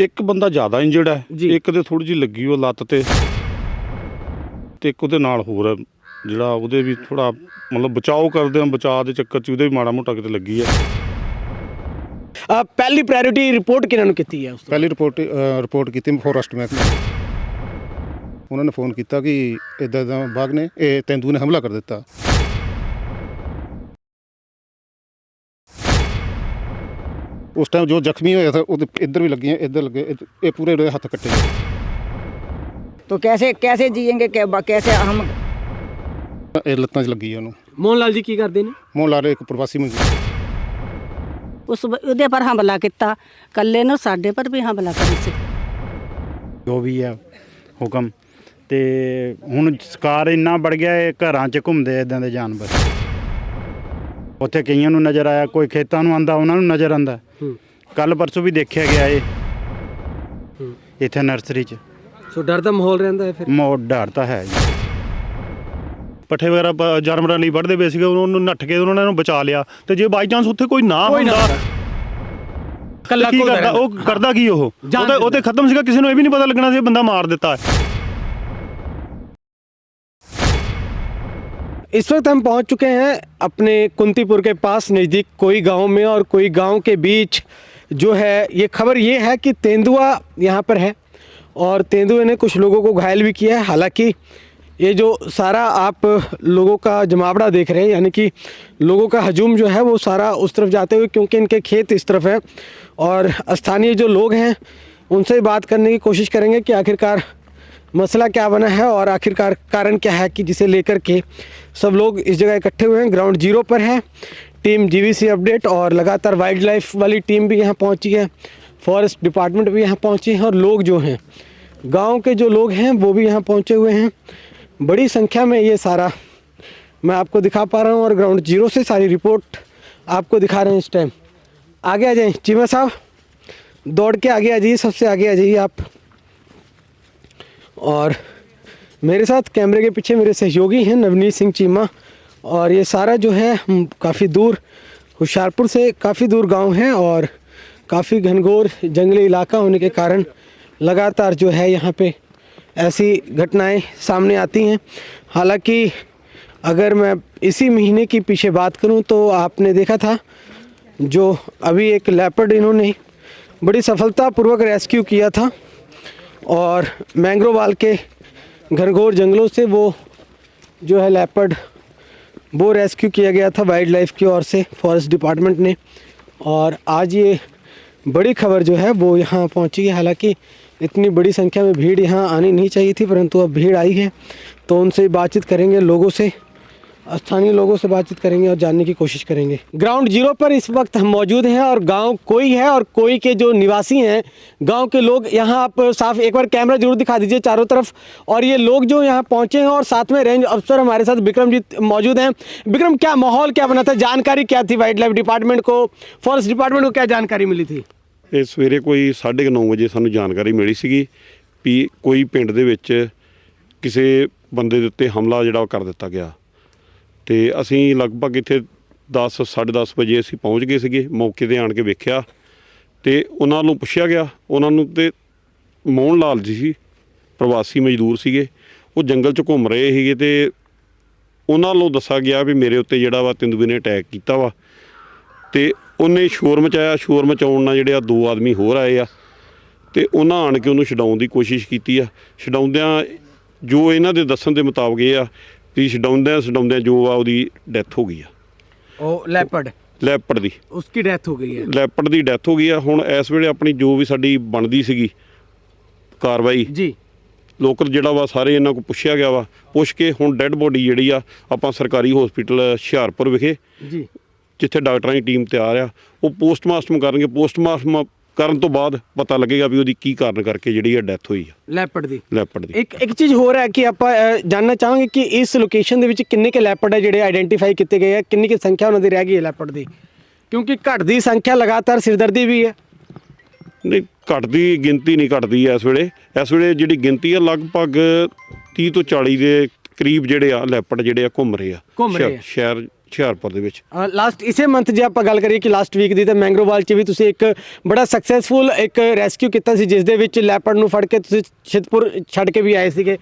ਇੱਕ ਬੰਦਾ ਜ਼ਿਆਦਾ ਇੰਜਰਡ ਹੈ ਜੀ। ਇੱਕ ਦੇ ਥੋੜੀ ਜਿਹੀ ਲੱਗੀ ਉਹ ਲੱਤ ਤੇ ਤੇ ਇੱਕ ਉਹਦੇ ਨਾਲ ਹੋਰ ਹੈ, ਜਿਹੜਾ ਉਹਦੇ ਵੀ ਥੋੜਾ ਮਤਲਬ ਬਚਾਓ ਕਰਦੇ ਆ ਬਚਾਅ ਦੇ ਚੱਕਰ 'ਚ ਉਹਦੇ ਵੀ ਮਾੜਾ ਮੋਟਾ ਕਿਤੇ ਲੱਗੀ ਹੈ। ਅ, ਪਹਿਲੀ ਪ੍ਰਾਇੋਰਟੀ ਰਿਪੋਰਟ ਕਿਹਨਾਂ ਨੂੰ ਕੀਤੀ ਹੈ ਉਸ ਤੋਂ? ਪਹਿਲੀ ਰਿਪੋਰਟ ਅ, ਰਿਪੋਰਟ ਕੀਤੀ ਫੋਰੈਸਟ ਮਹਿਕਮੇ ਉਹਨਾਂ ਨੇ ਫੋਨ ਕੀਤਾ ਕਿ ਇਦਾਂ ਦਾ ਬਾਗ ਨੇ ਇਹ ਤੇਂਦੂ ਨੇ ਹਮਲਾ ਕਰ ਦਿੱਤਾ। ਉਸ ਟਾਈਮ ਜੋ ਜ਼ਖਮੀ ਹੋਇਆ था ਉਹਦੇ ਇੱਧਰ ਵੀ ਲੱਗੀਆਂ ਇੱਧਰ ਲੱਗੇ ਇਹ- ਇਹ ਪੂਰੇ ਉਹਦੇ ਹੱਥ ਕੱਟੇ ਗਏ तो कैसे कैसे जिएंगे कै- कैसे हम ਇਹ ਲੱਤਾਂ 'ਚ ਲੱਗੀ ਆ ਉਹਨੂੰ ਮੋਹਨ ਲਾਲ ਜੀ ਕੀ ਕਰਦੇ ਨੇ ਮੋਹ ਲਾ ਰਹੇ ਇੱਕ ਪ੍ਰਵਾਸੀ ਮਜ਼ਦੂਰ ਉਸ ਬ- ਉਹਦੇ ਪਰ ਹਮਲਾ ਕੀਤਾ ਕੱਲੇ ਨੂੰ ਸਾਡੇ ਪਰ ਵੀ ਹਮਲਾ ਕਰੀ ਸੀ ਜੋ ਵੀ ਹੈ ਹੁਕਮ ਤੇ ਹੁਣ ਸ਼ਿਕਾਰ ਇੰਨਾ ਵੜ ਗਿਆ ਇਹ ਘਰਾਂ 'ਚ ਘੁੰਮਦੇ ਇਦਾਂ ਦੇ ਜਾਨਵਰ ਉੱਥੇ ਕਈਆਂ ਨੂੰ ਨਜ਼ਰ ਆਇਆ ਕੋਈ ਖੇਤਾਂ ਨੂੰ ਆਂਦਾ ਉਹਨਾਂ ਨੂੰ ਨਜ਼ਰ ਆਂਦਾ ਹੂੰ ਕੱਲ ਪਰਸੋਂ ਵੀ ਦੇਖਿਆ ਗਿਆ ਇਹ ਇੱਥੇ ਨਰਸਰੀ 'ਚ ਸੋ ਡਰ ਦਾ ਮਾਹੌਲ ਰਹਿੰਦਾ ਹੈ ਫਿਰ ਮੋੜ ਡਰ ਤਾਂ ਹੈ ਜੀ ਪੱਠੇ ਵਗੈਰਾ ਪ- ਜਾਨਵਰਾਂ ਲਈ ਵੱਢਦੇ ਪਏ ਸੀਗੇ ਉਹਨਾਂ ਨੂੰ ਨੱਠ ਕੇ ਉਹਨਾਂ ਨੇ ਉਹਨੂੰ ਬਚਾ ਲਿਆ ਤੇ ਜੇ ਬਾਈ ਚਾਂਸ ਉੱਥੇ ਕੋਈ ਨਾ ਕੋਈ ਨਾ ਹੁੰਦਾ ਕੱਲਾ ਕੀ ਘੁੰਮਦਾ ਕਰਦਾ ਉਹ ਰਹਿੰਦਾ। ਕਰਦਾ ਕੀ ਉਹ ਜਾਨ ਉਹ ਤਾਂ ਉਹ ਤੇ ਖਤਮ ਸੀਗਾ ਕਿਸੇ ਨੂੰ ਇਹ ਵੀ ਨਹੀਂ ਪਤਾ ਲੱਗਣਾ ਸੀ ਇਹ ਬੰਦਾ ਮਾਰ ਦਿੱਤਾ ਹੈ इस वक्त हम पहुंच चुके हैं अपने कुंतीपुर के पास नज़दीक कोई गांव में और कोई गांव के बीच जो है, ये खबर ये है कि तेंदुआ यहाँ पर है और तेंदुए ने कुछ लोगों को घायल भी किया है। हालाँकि ये जो सारा आप लोगों का जमावड़ा देख रहे हैं, यानी कि लोगों का हजूम जो है, वो सारा उस तरफ़ जाते हुए, क्योंकि इनके खेत इस तरफ़ है और स्थानीय जो लोग हैं, उनसे बात करने की कोशिश करेंगे कि आखिरकार मसला क्या बना है और आखिरकार कारण क्या है कि जिसे लेकर के सब लोग इस जगह इकट्ठे हुए हैं। ग्राउंड ज़ीरो पर है। टीम जीवीसी अपडेट और लगातार वाइल्ड लाइफ वाली टीम भी यहाँ पहुँची है। फॉरेस्ट डिपार्टमेंट भी यहाँ पहुँची है और लोग जो हैं, गाँव के जो लोग हैं, वो भी यहाँ पहुँचे हुए हैं। बड़ी संख्या में ये सारा मैं आपको दिखा पा रहा हूँ और ग्राउंड ज़ीरो से सारी रिपोर्ट आपको दिखा रहे हैं इस टाइम। आगे आ जाएँ, चीमा साहब, दौड़ के आगे आ जाइए, सबसे आगे आ जाइए आप। और मेरे साथ कैमरे के पीछे मेरे सहयोगी हैं नवनीत सिंह चीमा। और ये सारा जो है काफ़ी दूर होशियारपुर से काफ़ी दूर गाँव है और काफ़ी घनघोर जंगली इलाका होने के कारण लगातार जो है यहाँ पे ऐसी घटनाएँ सामने आती हैं। हालाँकि अगर मैं इसी महीने की पीछे बात करूँ तो आपने देखा था, जो अभी एक लेपर्ड इन्होंने बड़ी सफलतापूर्वक रेस्क्यू किया था और मैंग्रोवाल के घनघोर जंगलों से वो जो है लेपर्ड वो रेस्क्यू किया गया था वाइल्ड लाइफ की ओर से, फॉरेस्ट डिपार्टमेंट ने। और आज ये बड़ी खबर जो है, वो यहाँ पहुँची है। हालाँकि इतनी बड़ी संख्या में भीड़ यहाँ आनी नहीं चाहिए थी, परंतु अब भीड़ आई है तो उनसे बातचीत करेंगे लोगों से। स्थानीय लोगों से बातचीत करेंगे और जानने की कोशिश करेंगे ग्राउंड जीरो पर इस वक्त हम मौजूद हैं और गांव कोई है और कोई के जो निवासी हैं गांव के लोग यहाँ आप साफ एक बार कैमरा जरूर दिखा दीजिए चारों तरफ और ये लोग जो यहाँ पहुँचे हैं और साथ में रेंज अफसर हमारे साथ विक्रम जी मौजूद हैं विक्रम क्या माहौल क्या बना था जानकारी क्या थी वाइल्ड लाइफ डिपार्टमेंट को फॉरेस्ट डिपार्टमेंट को क्या जानकारी मिली थी ਇਹ ਸਵੇਰੇ ਕੋਈ 9:30 ਵਜੇ ਸਾਨੂੰ ਜਾਣਕਾਰੀ ਮਿਲੀ ਸੀਗੀ ਵੀ ਕੋਈ ਪਿੰਡ ਦੇ ਵਿੱਚ ਕਿਸੇ ਬੰਦੇ ਦੇ ਉੱਤੇ ਹਮਲਾ ਜਿਹੜਾ ਉਹ ਕਰ ਦਿੱਤਾ ਗਿਆ ਤੇ ਅਸੀਂ ਲਗਭਗ ਇੱਥੇ 10 10:30 ਵਜੇ ਅਸੀਂ ਪਹੁੰਚ ਗਏ ਸੀਗੇ, ਮੌਕੇ ਤੇ ਆਣ ਕੇ ਵੇਖਿਆ। ਤੇ ਉਹਨਾਂ ਨੂੰ ਪੁੱਛਿਆ ਗਿਆ, ਉਹਨਾਂ ਨੂੰ ਤੇ ਮੋਹਨ ਲਾਲ ਜੀ ਸੀ, ਪ੍ਰਵਾਸੀ ਮਜ਼ਦੂਰ ਸੀਗੇ, ਉਹ ਜੰਗਲ 'ਚ ਘੁੰਮ ਰਹੇ ਸੀਗੇ ਤੇ ਉਹਨਾਂ ਨੂੰ ਦੱਸਿਆ ਗਿਆ ਵੀ ਮੇਰੇ ਉੱਤੇ ਜਿਹੜਾ ਵਾ ਤਿੰਦੂਏ ਨੇ ਅਟੈਕ ਕੀਤਾ ਵਾ। ਤੇ ਉਹਨੇ ਸ਼ੋਰ ਮਚਾਇਆ, ਸ਼ੋਰ ਮਚਾਉਣ ਨਾਲ ਜਿਹੜੇ ਆ ਦੋ ਆਦਮੀ ਹੋਰ ਆਏ ਆ, ਤੇ ਉਹਨਾਂ ਆਣ ਕੇ ਉਹਨੂੰ ਛਡਾਉਣ ਦੀ ਕੋਸ਼ਿਸ਼ ਕੀਤੀ ਆ। ਛਡਾਉਂਦਿਆਂ ਜੋ ਇਹਨਾਂ ਦੇ ਦੱਸਣ ਦੇ ਮੁਤਾਬਕ ਇਹ ਆ ਵੀ ਛਡਾਉਂਦੇ ਛਡਾਉਂਦੇ ਜੋ ਆ ਉਹਦੀ ਡੈਥ ਹੋ ਗਈ ਆ। ਉਹ ਲੈਪਰਡ ਲੈਪਰਡ ਦੀ। ਉਸकी ਡੈਥ ਹੋ ਗਈ ਹੈ। ਲੈਪਰਡ ਦੀ ਡੈਥ ਹੋ ਗਈ ਆ। ਹੁਣ ਇਸ ਵੇਲੇ ਆਪਣੀ ਜੋ ਵੀ ਸਾਡੀ ਬਣਦੀ ਸੀਗੀ ਕਾਰਵਾਈ ਜੀ। ਲੋਕਲ ਜਿਹੜਾ ਵਾ ਸਾਰੇ ਇਹਨਾਂ ਕੋ ਪੁੱਛਿਆ ਗਿਆ ਵਾ। ਪੁੱਛ ਕੇ ਹੁਣ ਡੈੱਡ ਬੋਡੀ ਜਿਹੜੀ ਆ ਆਪਾਂ ਸਰਕਾਰੀ ਹਸਪੀਟਲ ਹੁਸ਼ਿਆਰਪੁਰ ਵਿਖੇ ਜੀ। ਜਿੱਥੇ ਡਾਕਟਰਾਂ ਦੀ ਟੀਮ ਤਿਆਰ ਆ ਉਹ ਪੋਸਟਮਾਰਟਮ ਕਰਨਗੇ। ਪੋਸਟਮਾਰਟਮ ਕਰਨ ਤੋਂ ਬਾਅਦ ਪਤਾ ਲੱਗੇਗਾ ਵੀ ਉਹਦੀ ਕੀ ਕਾਰਨ ਕਰਕੇ ਜਿਹੜੀ ਹੈ ਡੈਥ ਹੋਈ ਆ। ਲੈਪੜ ਦੀ। ਲੈਪੜ ਦੀ। ਇੱਕ ਇੱਕ ਚੀਜ਼ ਹੋਰ ਹੈ ਕਿ ਆਪਾਂ ਜਾਣਨਾ ਚਾਹਾਂਗੇ ਕਿ ਇਸ ਲੋਕੇਸ਼ਨ ਦੇ ਵਿੱਚ ਕਿੰਨੇ ਕੁ ਲੈਪੜ ਹੈ ਜਿਹੜੇ ਆਇਡੈਂਟੀਫਾਈ ਕੀਤੇ ਗਏ ਆ ਕਿੰਨੀ ਕੁ ਸੰਖਿਆ ਉਹਨਾਂ ਦੀ ਰਹਿ ਗਈ ਹੈ ਲੈਪੜ ਦੀ। ਕਿਉਂਕਿ ਘਟਦੀ ਸੰਖਿਆ ਲਗਾਤਾਰ ਸਿਰਦਰਦੀ ਵੀ ਹੈ। ਨਹੀਂ ਘਟਦੀ ਗਿਣਤੀ ਨਹੀਂ ਘਟਦੀ ਐ ਇਸ ਵੇਲੇ। ਇਸ ਵੇਲੇ ਜਿਹੜੀ ਗਿਣਤੀ ਆ ਲਗਭਗ 30 ਤੋਂ 40 ਦੇ ਕਰੀਬ ਜਿਹੜੇ ਆ ਲੈਪੜ ਜਿਹੜੇ ਆ ਘੁੰਮ ਰਹੇ ਆ। ਘੁੰਮ ਰਹੇ ਸ਼ਹਿਰ ਹੁਸ਼ਿਆਰਪੁਰ ਦੇ ਵਿੱਚ। ਲਾਸਟ ਇਸੇ ਮੰਥ ਜੇ ਆਪਾਂ ਗੱਲ ਕਰੀਏ ਕਿ ਲਾਸਟ ਵੀਕ ਦੀ ਤਾਂ ਮੈਂਗਰੋਵਾਲ 'ਚ ਵੀ ਤੁਸੀਂ ਇੱਕ ਬੜਾ ਸਕਸੈਸਫੁਲ ਇੱਕ ਰੈਸਕਿਊ ਕੀਤਾ ਸੀ ਜਿਸ ਦੇ ਵਿੱਚ ਲੈਪਰਡ ਨੂੰ ਫੜ ਕੇ ਤੁਸੀਂ ਛਿਤਪੁਰ ਛੱਡ ਕੇ ਵੀ ਆਏ ਸੀਗੇ।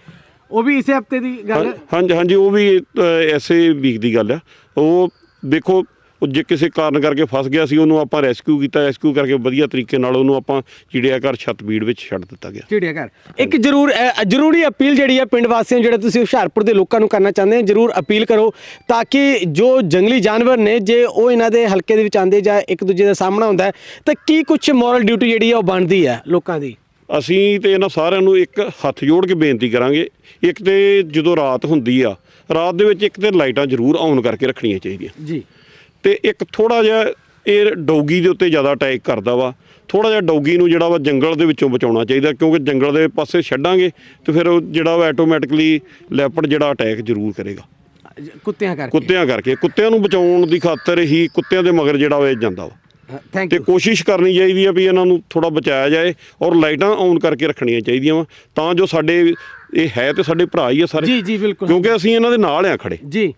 ਉਹ ਵੀ ਇਸੇ ਹਫ਼ਤੇ ਦੀ ਗੱਲ ਹਾਂਜੀ ਹਾਂਜੀ ਉਹ ਵੀ ਐਸੇ ਵੀਕ ਦੀ ਗੱਲ ਆ ਉਹ ਦੇਖੋ ਉਹ ਜੇ ਕਿਸੇ ਕਾਰਨ ਕਰਕੇ ਫਸ ਗਿਆ ਸੀ ਉਹਨੂੰ ਆਪਾਂ ਰੈਸਕਿਊ ਕੀਤਾ ਰੈਸਕਿਊ ਕਰਕੇ ਵਧੀਆ ਤਰੀਕੇ ਨਾਲ ਉਹਨੂੰ ਆਪਾਂ ਚਿੜਿਆ ਘਰ ਛੱਤਬੀੜ ਵਿੱਚ ਛੱਡ ਦਿੱਤਾ ਗਿਆ। ਚਿੜੀਆ ਘਰ ਇੱਕ ਜ਼ਰੂਰ ਅ, ਜ਼ਰੂਰੀ ਅਪੀਲ ਜਿਹੜੀ ਹੈ ਪਿੰਡ ਵਾਸੀਆਂ ਜਿਹੜੇ ਤੁਸੀਂ ਹੁਸ਼ਿਆਰਪੁਰ ਦੇ ਲੋਕਾਂ ਨੂੰ ਕਰਨਾ ਚਾਹੁੰਦੇ ਹੋ ਜ਼ਰੂਰ ਅਪੀਲ ਕਰੋ ਤਾਂ ਕਿ ਜੋ ਜੰਗਲੀ ਜਾਨਵਰ ਨੇ ਜੇ ਉਹ ਇਹਨਾਂ ਦੇ ਹਲਕੇ ਦੇ ਵਿੱਚ ਆਉਂਦੇ ਜਾਂ ਇੱਕ ਦੂਜੇ ਦਾ ਸਾਹਮਣਾ ਹੁੰਦਾ ਹੈ ਤਾਂ ਕੀ ਕੁਝ ਮੋਰਲ ਡਿਊਟੀ ਜਿਹੜੀ ਹੈ ਉਹ ਬਣਦੀ ਹੈ ਲੋਕਾਂ ਦੀ? ਅਸੀਂ ਤੇ ਇਹਨਾਂ ਸਾਰਿਆਂ ਨੂੰ ਇੱਕ ਹੱਥ ਜੋੜ ਕੇ ਬੇਨਤੀ ਕਰਾਂਗੇ ਇੱਕ ਤੇ ਜਦੋਂ ਰਾਤ ਹੁੰਦੀ ਆ ਰਾਤ ਦੇ ਵਿੱਚ ਇੱਕ ਤੇ ਲਾਈਟਾਂ ਜ਼ਰੂਰ ਆਨ ਕਰਕੇ ਰੱਖਣੀਆਂ ਚਾਹੀਦੀਆਂ। ਜੀ। ਤੇ ਇੱਕ ਥੋੜਾ ਜਿਹਾ ਇਹ ਡੌਗੀ ਦੇ ਉੱਤੇ ਜ਼ਿਆਦਾ ਅਟੈਕ ਕਰਦਾ ਵਾ। ਥੋੜਾ ਜਿਹਾ ਡੌਗੀ ਨੂੰ ਜਿਹੜਾ ਵਾ ਜੰਗਲ ਦੇ ਵਿੱਚੋਂ ਬਚਾਉਣਾ ਚਾਹੀਦਾ ਕਿਉਂਕਿ ਜੰਗਲ ਦੇ ਪਾਸੇ ਛੱਡਾਂਗੇ ਤੇ ਫਿਰ ਉਹ ਜਿਹੜਾ ਵਾ ਆਟੋਮੈਟਿਕਲੀ ਲੈਪਰਡ ਜਿਹੜਾ ਅਟੈਕ ਜ਼ਰੂਰ ਕਰੇਗਾ। ਕੁੱਤਿਆਂ ਕਰਕੇ। ਕੁੱਤਿਆਂ ਕਰਕੇ। ਕੁੱਤਿਆਂ ਨੂੰ ਬਚਾਉਣ ਦੀ ਖਾਤਰ ਹੀ ਕੁੱਤਿਆਂ ਦੇ ਮਗਰ ਜਿਹੜਾ ਵਾ ਇਹ ਜਾਂਦਾ ਵਾ। ਤੇ ਕੋਸ਼ਿਸ਼ ਕਰਨੀ ਚਾਹੀਦੀ ਆ ਵੀ ਇਹਨਾਂ ਨੂੰ ਥੋੜਾ ਬਚਾਇਆ ਜਾਏ ਔਰ ਲਾਈਟਾਂ ਆਨ ਕਰਕੇ ਰੱਖਣੀਆਂ ਚਾਹੀਦੀਆਂ ਵਾ। ਤਾਂ ਜੋ ਸਾਡੇ ਇਹ ਹੈ ਤੇ ਸਾਡੇ ਭਰਾ ਹੀ ਆ ਸਾਰੇ। ਜੀ ਜੀ ਬਿਲਕੁਲ। ਕਿਉਂਕਿ ਅਸੀਂ ਇਹਨਾਂ ਦੇ ਨਾਲ ਆ ਖੜੇ ਜੀ।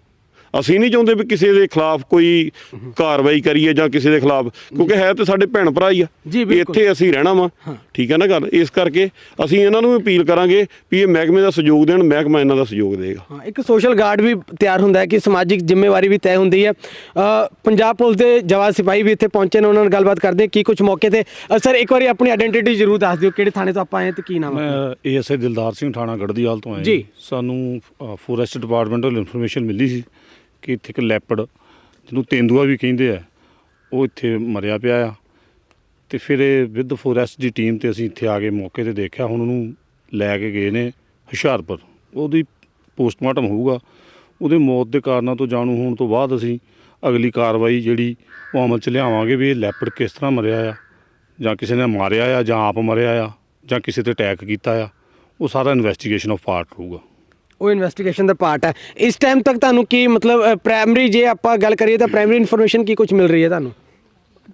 ਅਸੀਂ ਨਹੀਂ ਚਾਹੁੰਦੇ ਵੀ ਕਿਸੇ ਦੇ ਖਿਲਾਫ ਕੋਈ ਕਾਰਵਾਈ ਕਰੀਏ ਜਾਂ ਕਿਸੇ ਦੇ ਖਿਲਾਫ ਕਿਉਂਕਿ ਹੈ ਤੇ ਸਾਡੇ ਭੈਣ ਭਰਾ ਹੀ ਆ। ਜੀ, ਵੀ। ਇੱਥੇ ਅਸੀਂ ਰਹਿਣਾ ਵਾ। ਠੀਕ ਹੈ ਨਾ ਗੱਲ? ਇਸ ਕਰਕੇ ਅਸੀਂ ਇਹਨਾਂ ਨੂੰ ਵੀ ਅਪੀਲ ਕਰਾਂਗੇ ਵੀ ਇਹ ਮਹਿਕਮੇ ਦਾ ਸਹਿਯੋਗ ਦੇਣ ਮਹਿਕਮਾ ਇਹਨਾਂ ਦਾ ਸਹਿਯੋਗ ਦੇਗਾ। ਹਾਂ ਇੱਕ ਸੋਸ਼ਲ ਗਾਰਡ ਵੀ ਤਿਆਰ ਹੁੰਦਾ ਹੈ ਕਿ ਸਮਾਜਿਕ ਜ਼ਿੰਮੇਵਾਰੀ ਵੀ ਤੈਅ ਹੁੰਦੀ ਹੈ। ਪੰਜਾਬ ਪੁਲਿਸ ਦੇ ਜਵਾਨ ਸਿਪਾਹੀ ਵੀ ਇੱਥੇ ਪਹੁੰਚੇ ਨੇ ਉਹਨਾਂ ਨਾਲ ਗੱਲਬਾਤ ਕਰਦੇ ਕੀ ਕੁਝ ਮੌਕੇ ਤੇ। ਸਰ ਇੱਕ ਵਾਰੀ ਆਪਣੀ ਆਇਡੈਂਟੀਟੀ ਜ਼ਰੂਰ ਦੱਸ ਦਿਓ ਕਿਹੜੇ ਥਾਣੇ ਤੋਂ ਆਪਾਂ ਆਏ ਤੇ ਕੀ ਨਾਮ ਹੈ ਮੈਂ ਏਐਸਆਈ ਦਿਲਦਾਰ ਸਿੰਘ ਥਾਣਾ ਗੜਦੀਵਾਲ ਤੋਂ ਆਇਆ ਜੀ। ਸਾਨੂੰ ਫੋਰੈਸਟ ਡਿਪਾਰਟਮੈਂਟ ਵੱਲੋਂ ਇਨਫੋਰਮੇਸ਼ਨ ਮਿਲੀ ਸੀ ਕਿ ਇੱਥੇ ਇੱਕ ਲੈਪੜ ਜਿਹਨੂੰ ਤੇਂਦੂਆ ਵੀ ਕਹਿੰਦੇ ਆ, ਉਹ ਇੱਥੇ ਮਰਿਆ ਪਿਆ ਆ। ਤੇ ਫਿਰ ਇਹ ਵਿਦ ਫੋਰੈਸਟ ਦੀ ਟੀਮ ਤੇ ਅਸੀਂ ਇੱਥੇ ਆ ਕੇ ਮੌਕੇ ਤੇ ਦੇਖਿਆ, ਹੁਣ ਉਹਨੂੰ ਲੈ ਕੇ ਗਏ ਨੇ ਹੁਸ਼ਿਆਰਪੁਰ। ਉਹਦੀ ਪੋਸਟਮਾਰਟਮ ਹੋਊਗਾ। ਉਹਦੇ ਮੌਤ ਦੇ ਕਾਰਨਾਂ ਤੋਂ ਜਾਣੂ ਹੋਣ ਤੋਂ ਬਾਅਦ ਅਸੀਂ ਅਗਲੀ ਕਾਰਵਾਈ ਜਿਹੜੀ ਉਹ ਅਮਲ ਚ ਲਿਆਵਾਂਗੇ ਵੀ ਇਹ ਲੈਪੜ ਕਿਸ ਤਰ੍ਹਾਂ ਮਰਿਆ ਆ, ਜਾਂ ਕਿਸੇ ਨੇ ਮਾਰਿਆ ਆ, ਜਾਂ ਆਪ ਮਰਿਆ ਆ, ਜਾਂ ਕਿਸੇ ਤੇ ਅਟੈਕ ਕੀਤਾ ਆ। ਉਹ ਸਾਰਾ ਇਨਵੈਸਟੀਗੇਸ਼ਨ ਆਫ ਪਾਰਟ ਹੋਊਗਾ। ਉਹ ਇਨਵੈਸਟੀਗੇਸ਼ਨ ਦਾ ਪਾਰਟ ਹੈ। ਇਸ ਟਾਈਮ ਤੱਕ ਤੁਹਾਨੂੰ ਕੀ ਮਤਲਬ ਪ੍ਰਾਇਮਰੀ ਜੇ ਆਪਾਂ ਗੱਲ ਕਰੀਏ ਤਾਂ ਪ੍ਰਾਇਮਰੀ ਇਨਫੋਰਮੇਸ਼ਨ ਕੀ ਕੁਝ ਮਿਲ ਰਹੀ ਹੈ ਤੁਹਾਨੂੰ?